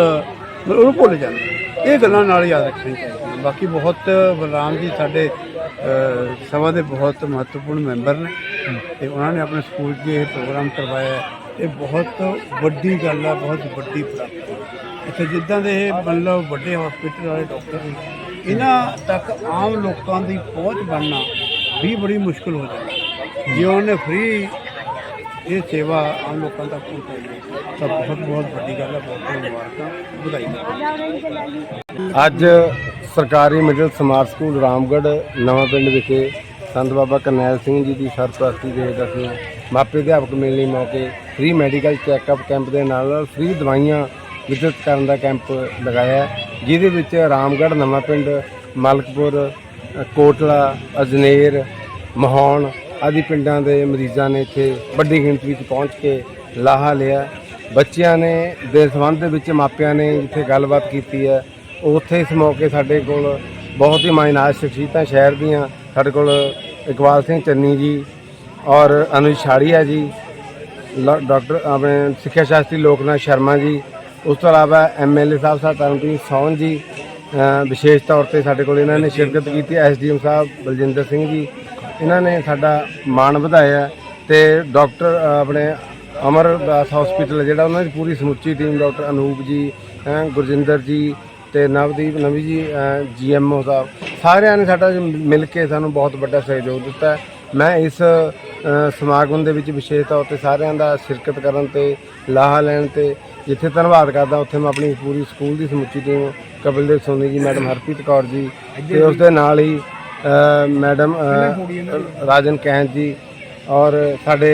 ਉਹਨੂੰ ਭੁੱਲ ਜਾਂਦੇ ਇਹ ਗੱਲਾਂ ਨਾਲ ਯਾਦ ਰੱਖਣੀ ਚਾਹੀਦੀਆਂ ਬਾਕੀ ਬਹੁਤ ਬਲਰਾਮ ਜੀ ਸਾਡੇ ਸਭਾ ਦੇ ਬਹੁਤ ਮਹੱਤਵਪੂਰਨ ਮੈਂਬਰ ਨੇ ਤੇ ਉਹਨਾਂ ਨੇ ਆਪਣੇ ਸਕੂਲ 'ਚ ਇਹ ਪ੍ਰੋਗਰਾਮ ਕਰਵਾਇਆ ਇਹ ਬਹੁਤ ਵੱਡੀ ਗੱਲ ਆ, ਬਹੁਤ ਵੱਡੀ ਪ੍ਰਾਪਤੀ ਇੱਥੇ ਜਿੱਦਾਂ ਦੇ ਇਹ ਮਤਲਬ ਵੱਡੇ ਹਸਪੀਟਲ ਵਾਲੇ ਡਾਕਟਰ ਨੇ, ਇਹਨਾਂ ਤੱਕ ਆਮ ਲੋਕਾਂ ਦੀ ਪਹੁੰਚ ਬਣਨਾ ਵੀ ਬੜੀ ਮੁਸ਼ਕਲ ਹੋ ਜਾਂਦੀ। ਜੇ ਉਹਨੇ ਫ੍ਰੀ ਇਹ ਸੇਵਾ ਆਮ ਲੋਕਾਂ ਤੱਕ ਪਹੁੰਚਾਈ ਤਾਂ ਬਹੁਤ ਬਹੁਤ ਵੱਡੀ ਗੱਲ ਹੈ, ਬਹੁਤ ਬਹੁਤ ਮੁਬਾਰਕਾਂ, ਵਧਾਈ ਅੱਜ ਸਰਕਾਰੀ ਮਿਡਲ ਸਮਾਰਟ ਸਕੂਲ ਰਾਮਗੜ੍ਹ ਨਵਾਂ ਪਿੰਡ ਵਿਖੇ ਸੰਤ ਬਾਬਾ ਕਰਨੈਲ ਸਿੰਘ ਜੀ ਦੀ ਸਰਪ੍ਰਸਤੀ ਦੇ ਹੇਠ ਅਸੀਂ ਮਾਪੇ ਅਧਿਆਪਕ ਮਿਲਣੀ ਮੌਕੇ ਫ੍ਰੀ ਮੈਡੀਕਲ ਚੈੱਕਅਪ ਕੈਂਪ ਦੇ ਨਾਲ ਨਾਲ ਫ੍ਰੀ ਦਵਾਈਆਂ ਵਿਤਰਿਤ ਕਰਨ ਦਾ ਕੈਂਪ ਲਗਾਇਆ ਜਿਹਦੇ ਵਿੱਚ ਰਾਮਗੜ੍ਹ ਨਵਾਂ ਪਿੰਡ, ਮਲਕਪੁਰ ਕੋਟਲਾ, ਅਜਨੇਰ ਮਹਾਉਣ ਆਦਿ ਪਿੰਡਾਂ ਦੇ ਮਰੀਜ਼ਾਂ ਨੇ ਇੱਥੇ ਵੱਡੀ ਗਿਣਤੀ ਵਿੱਚ ਪਹੁੰਚ ਕੇ ਲਾਹਾ ਲਿਆ। ਬੱਚਿਆਂ ਨੇ ਦੇ ਸੰਬੰਧ ਦੇ ਵਿੱਚ ਮਾਪਿਆਂ ਨੇ ਜਿੱਥੇ ਗੱਲਬਾਤ ਕੀਤੀ ਹੈ, ਉੱਥੇ ਇਸ ਮੌਕੇ ਸਾਡੇ ਕੋਲ ਬਹੁਤ ਹੀ ਮਾਇਨਾਜ ਸ਼ਖਸੀਅਤਾਂ ਸ਼ਹਿਰ ਦੀਆਂ, ਸਾਡੇ ਕੋਲ ਇਕਬਾਲ ਸਿੰਘ ਚੰਨੀ ਜੀ ਔਰ ਅਨੁਜ ਛਾੜੀਆ ਜੀ, ਲ- ਡਾਕਟਰ ਆਪਣੇ ਸਿੱਖਿਆ ਸ਼ਾਸਤਰੀ ਲੋਕਨਾਥ ਸ਼ਰਮਾ ਜੀ, ਉਸ ਤੋਂ ਇਲਾਵਾ ਐਮਐਲਏ ਸਾਹਿਬ ਸਾਹਿਬ ਤਰਨਪ੍ਰੀਤ ਸੌਨ ਜੀ ਵਿਸ਼ੇਸ਼ ਤੌਰ ਤੇ ਸਾਡੇ ਕੋਲ ਇਹਨਾਂ ਨੇ ਸ਼ਿਰਕਤ ਕੀਤੀ ਐਸਡੀਐਮ ਸਾਹਿਬ ਬਲਜਿੰਦਰ ਸਿੰਘ ਜੀ ਇਹਨਾਂ ਨੇ ਸਾਡਾ ਮਾਣ ਵਧਾਇਆ ਤੇ ਡਾਕਟਰ ਆਪਣੇ ਅਮਰ ਦਾਸ ਹਸਪੀਟਲ ਜਿਹੜਾ ਉਹਨਾਂ ਦੀ ਪੂਰੀ ਸਮੁੱਚੀ ਟੀਮ ਡਾਕਟਰ ਅਨੂਪ ਜੀ ਗੁਰਜਿੰਦਰ ਜੀ ਤੇ ਨਵਦੀਪ ਨਵੀ ਜੀ ਜੀਐਮਓ ਸਾਹਿਬ, ਸਾਰਿਆਂ ਨੇ ਸਾਡਾ ਮਿਲ ਕੇ ਸਾਨੂੰ ਬਹੁਤ ਵੱਡਾ ਸਹਿਯੋਗ ਦਿੱਤਾ। ਮੈਂ ਇਸ ਸਮਾਗਮ ਦੇ ਵਿੱਚ ਵਿਸ਼ੇਸ਼ ਤੌਰ ਤੇ ਸਾਰਿਆਂ ਦਾ ਸ਼ਿਰਕਤ ਕਰਨ ਤੇ ਲਾਹਾ ਲੈਣ ਤੇ ਜਿੱਥੇ ਧੰਨਵਾਦ ਕਰਦਾ, ਉੱਥੇ ਮੈਂ ਆਪਣੀ ਪੂਰੀ ਸਕੂਲ ਦੀ ਸਮੁੱਚੀ ਟੀਮ ਕਪਿਲਦੇਵ ਸੋਨੀ ਜੀ, ਮੈਡਮ ਹਰਪ੍ਰੀਤ ਕੌਰ ਜੀ ਤੇ ਉਸ ਦੇ ਨਾਲ ਹੀ ਮੈਡਮ ਰਾਜਨ ਕੈਂਤ ਜੀ ਔਰ ਸਾਡੇ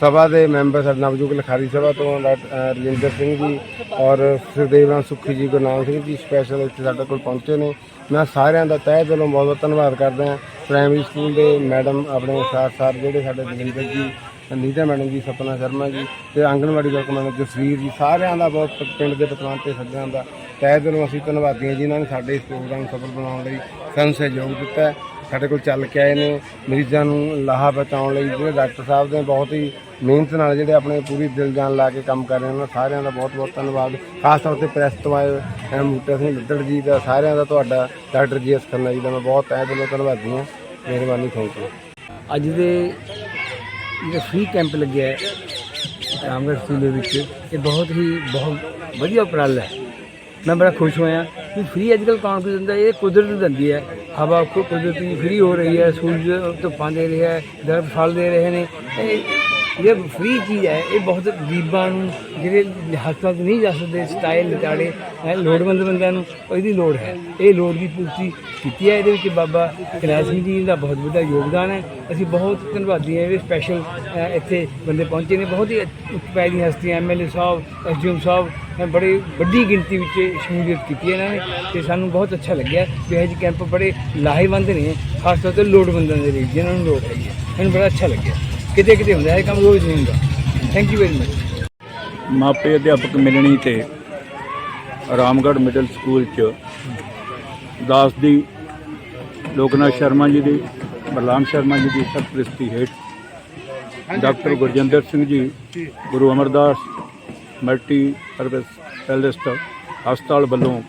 ਸਭਾ ਦੇ ਮੈਂਬਰ ਸਾਡੇ ਨਵਜੋਤ ਲਖਾਰੀ ਸਭਾ ਤੋਂ ਰਜਿੰਦਰ ਸਿੰਘ ਜੀ ਔਰ ਸੁਖਦੇਵ ਰਾਮ ਸੁਖੀ ਜੀ ਗੁਰਨਾਮ ਸਿੰਘ ਜੀ ਸਪੈਸ਼ਲ ਇੱਥੇ ਸਾਡੇ ਕੋਲ ਪਹੁੰਚੇ ਨੇ। ਮੈਂ ਸਾਰਿਆਂ ਦਾ ਤਹਿ ਦਿਲੋਂ ਬਹੁਤ ਬਹੁਤ ਧੰਨਵਾਦ ਕਰਦਾ ਹਾਂ। ਪ੍ਰਾਇਮਰੀ ਸਕੂਲ ਦੇ ਮੈਡਮ ਆਪਣੇ ਸਾਥ ਸਾਥ ਜਿਹੜੇ ਸਾਡੇ ਰਜਿੰਦਰ ਜੀ ਨੀਤਾ ਮੈਡਮ ਜੀ ਸਪਨਾ ਸ਼ਰਮਾ ਜੀ ਤੇ ਆਂਗਣਵਾੜੀ ਵਰਕ ਮੈਡਮ ਜਸਵੀਰ ਜੀ ਸਾਰਿਆਂ ਦਾ ਬਹੁਤ ਪਿੰਡ ਦੇ ਪਤਵੰਤ ਤੇ ਸੱਜਣਾਂ ਦਾ ਤਹਿ ਦਿਲੋਂ ਅਸੀਂ ਧੰਨਵਾਦੀ ਹਾਂ ਜਿਨ੍ਹਾਂ ਨੇ ਸਾਡੇ ਇਸ ਪ੍ਰੋਗਰਾਮ ਨੂੰ ਸਫਲ ਬਣਾਉਣ ਲਈ ਸਾਨੂੰ ਸਹਿਯੋਗ ਦਿੱਤਾ ਸਾਡੇ ਕੋਲ ਚੱਲ ਕੇ ਆਏ ਨੇ। ਮਰੀਜ਼ਾਂ ਨੂੰ ਲਾਹਾ ਬਚਾਉਣ ਲਈ ਜਿਹੜੇ ਡਾਕਟਰ ਸਾਹਿਬ ਨੇ ਬਹੁਤ ਹੀ ਮਿਹਨਤ ਨਾਲ ਜਿਹੜੇ ਆਪਣੇ ਪੂਰੀ ਦਿਲ ਜਾਨ ਲਾ ਕੇ ਕੰਮ ਕਰ ਰਹੇ ਉਹਨਾਂ ਸਾਰਿਆਂ ਦਾ ਬਹੁਤ ਬਹੁਤ ਧੰਨਵਾਦ। ਖਾਸ ਤੌਰ ਤੇ ਪ੍ਰੈਸ ਤੋਂ ਆਏ ਐਮ ਸਿੰਘ ਲੱਦੜ ਜੀ ਦਾ, ਸਾਰਿਆਂ ਦਾ ਤੁਹਾਡਾ, ਡਾਕਟਰ ਜੀ ਐਸ ਖੰਨਾ ਜੀ ਦਾ ਮੈਂ ਬਹੁਤ ਤਹਿ ਦਿਲੋਂ ਧੰਨਵਾਦੀ ਹਾਂ। ਮਿਹਰਬਾਨੀ ਥੈਂਕ ਯੂ। ਅੱਜ ਦੇ ਜਿਹੜਾ ਫ੍ਰੀ ਕੈਂਪ ਲੱਗਿਆ ਹੈ, ਰਾਮਗੜ੍ਹ ਸਕੂਲ ਦੇ ਵਿੱਚ, ਇਹ ਬਹੁਤ ਹੀ ਬਹੁਤ ਵਧੀਆ ਉਪਰਾਲਾ ਹੈ। ਮੈਂ ਬੜਾ ਖੁਸ਼ ਹੋਇਆ ਕਿ ਫ੍ਰੀ ਅੱਜ ਕੱਲ੍ਹ ਕੌਣ ਕੋਈ ਦਿੰਦਾ? ਇਹ ਕੁਦਰਤ ਦਿੰਦੀ ਹੈ। ਹਵਾ ਕੁਦਰਤ ਦੀ ਫ੍ਰੀ ਹੋ ਰਹੀ ਹੈ, ਸੂਰਜ ਧੁੱਪਾਂ ਦੇ ਰਿਹਾ ਹੈ ਦਰਖਤ ਫਲ ਦੇ ਰਹੇ ਨੇ। ਇਹ ਇਹ ਫ੍ਰੀ ਚੀਜ਼ ਹੈ, ਇਹ ਬਹੁਤ ਗਰੀਬਾਂ ਨੂੰ, ਜਿਹੜੇ ਹਸਪਤਾਲ ਨਹੀਂ ਜਾ ਸਕਦੇ ਸਟਾਈਲ ਲਿਟਾੜੇ ਲੋੜਵੰਦ ਬੰਦਿਆਂ ਨੂੰ ਇਹਦੀ ਲੋੜ ਹੈ। ਇਹ ਲੋੜ ਦੀ ਪੂਰਤੀ ਕੀਤੀ ਹੈ, ਇਹਦੇ ਵਿੱਚ ਬਾਬਾ ਕਨੈਲ ਸਿੰਘ ਜੀ ਦਾ ਬਹੁਤ ਵੱਡਾ ਯੋਗਦਾਨ ਹੈ। ਅਸੀਂ ਬਹੁਤ ਧੰਨਵਾਦੀ ਹਾਂ, ਇਹ ਸਪੈਸ਼ਲ ਇੱਥੇ ਬੰਦੇ ਪਹੁੰਚੇ ਨੇ। ਬਹੁਤ ਹੀ ਉੱਪਰ ਦੀ ਹਸਤੀਆਂ ਐਮਐਲਏ ਸਾਹਿਬ ਐਸਡੀਐਮ ਸਾਹਿਬ ਨੇ ਬੜੀ ਵੱਡੀ ਗਿਣਤੀ ਵਿੱਚ ਸ਼ਮੂਲੀਅਤ ਕੀਤੀ ਹੈ ਇਹਨਾਂ ਨੇ ਤੇ ਸਾਨੂੰ ਬਹੁਤ ਅੱਛਾ ਲੱਗਿਆ ਵੀ ਇਹ ਜਿਹੇ ਕੈਂਪ ਬੜੇ ਲਾਹੇਵੰਦ ਨੇ, ਖਾਸ ਤੌਰ ਤੇ ਲੋੜਵੰਦਾਂ ਦੇ ਲਈ, ਜਿਨ੍ਹਾਂ ਨੂੰ ਲੋੜ ਹੈਗੀ ਹੈ। ਮੈਨੂੰ ਬੜਾ ਅੱਛਾ ਲੱਗਿਆ। ਕਿਤੇ ਕਿਤੇ ਹੁੰਦਾ ਇਹ ਕੰਮ ਰੋਜ਼ ਨਹੀਂ ਹੁੰਦਾ। ਥੈਂਕ ਯੂ ਵੈਰੀ ਮਚ ਮਾਪੇ ਅਧਿਆਪਕ ਮਿਲਣੀ ਤੇ ਰਾਮਗੜ੍ਹ ਮਿਡਲ ਸਕੂਲ ਚ ਦਾਸ ਦੀ ਲੋਕਨਾਥ ਸ਼ਰਮਾ ਜੀ ਦੀ ਬਲਰਾਮ ਸ਼ਰਮਾ ਜੀ ਦੀ ਸਰਪ੍ਰਸਤੀ ਹੇਠ doctor Gurjinder Singh ji Guru Amardas multi service specialist ਹਸਪਤਾਲ ਵੱਲੋਂ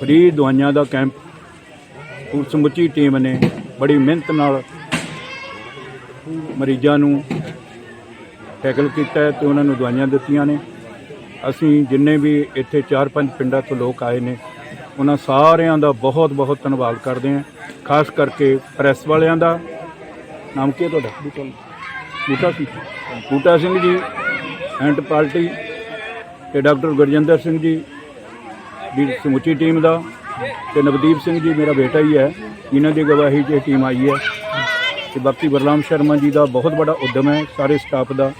ਫ੍ਰੀ ਦਵਾਈਆਂ ਦਾ ਕੈਂਪ ਪੂਰੀ ਸਮੁੱਚੀ ਟੀਮ ਨੇ ਬੜੀ ਮਿਹਨਤ ਨਾਲ ਮਰੀਜ਼ਾਂ ਨੂੰ ਟੈਕਲ ਕੀਤਾ ਹੈ ਤੇ ਉਹਨਾਂ ਨੂੰ ਦਵਾਈਆਂ ਦਿੱਤੀਆਂ ਨੇ। ਅਸੀਂ ਜਿੰਨੇ ਵੀ ਇੱਥੇ 4-5 ਪਿੰਡਾਂ ਤੋਂ ਲੋਕ ਆਏ ਨੇ ਉਹਨਾਂ ਸਾਰਿਆਂ ਦਾ ਬਹੁਤ ਬਹੁਤ ਧੰਨਵਾਦ ਕਰਦੇ ਹਾਂ। ਖਾਸ ਕਰਕੇ ਪ੍ਰੈਸ ਵਾਲਿਆਂ ਦਾ। ਨਾਮ ਕੀ ਹੈ ਤੁਹਾਡਾ? ਬੂਟਾ ਸਿੰਘ। ਬੂਟਾ ਸਿੰਘ। ਜੀ ਐਂਡ ਪਾਰਟੀ ਤੇ ਡਾਕਟਰ ਗੁਰਜਿੰਦਰ ਸਿੰਘ ਜੀ ਦੀ ਸਮੁੱਚੀ ਟੀਮ ਦਾ ਤੇ ਨਵਦੀਪ ਸਿੰਘ ਜੀ ਮੇਰਾ ਬੇਟਾ ਹੀ ਹੈ। ਜਿਨ੍ਹਾਂ ਦੀ ਗਵਾਹੀ 'ਚ ਟੀਮ ਆਈ ਹੈ। ਤੇ ਬਾਕੀ ਬਰਲਾਮ ਸ਼ਰਮਾ ਜੀ ਦਾ ਬਹੁਤ ਵੱਡਾ ਉਦਮ ਹੈ, ਸਾਰੇ ਸਟਾਫ ਦਾ।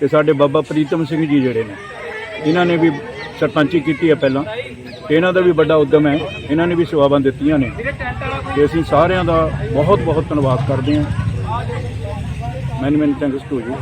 ਤੇ ਸਾਡੇ ਬਾਬਾ ਪ੍ਰੀਤਮ ਸਿੰਘ ਜੀ ਜਿਹੜੇ ਨੇ, ਇਹਨਾਂ ਨੇ ਵੀ ਸਰਪੰਚੀ ਕੀਤੀ ਹੈ ਪਹਿਲਾਂ। ਤੇ ਇਹਨਾਂ ਦਾ ਵੀ ਵੱਡਾ ਉਦਮ ਹੈ, ਇਹਨਾਂ ਨੇ ਵੀ ਸੇਵਾਵਾਂ ਦਿੱਤੀਆਂ ਨੇ। ਤੇ ਅਸੀਂ ਸਾਰਿਆਂ ਦਾ ਬਹੁਤ ਬਹੁਤ ਧੰਨਵਾਦ ਕਰਦੇ ਹਾਂ। Many many thanks to you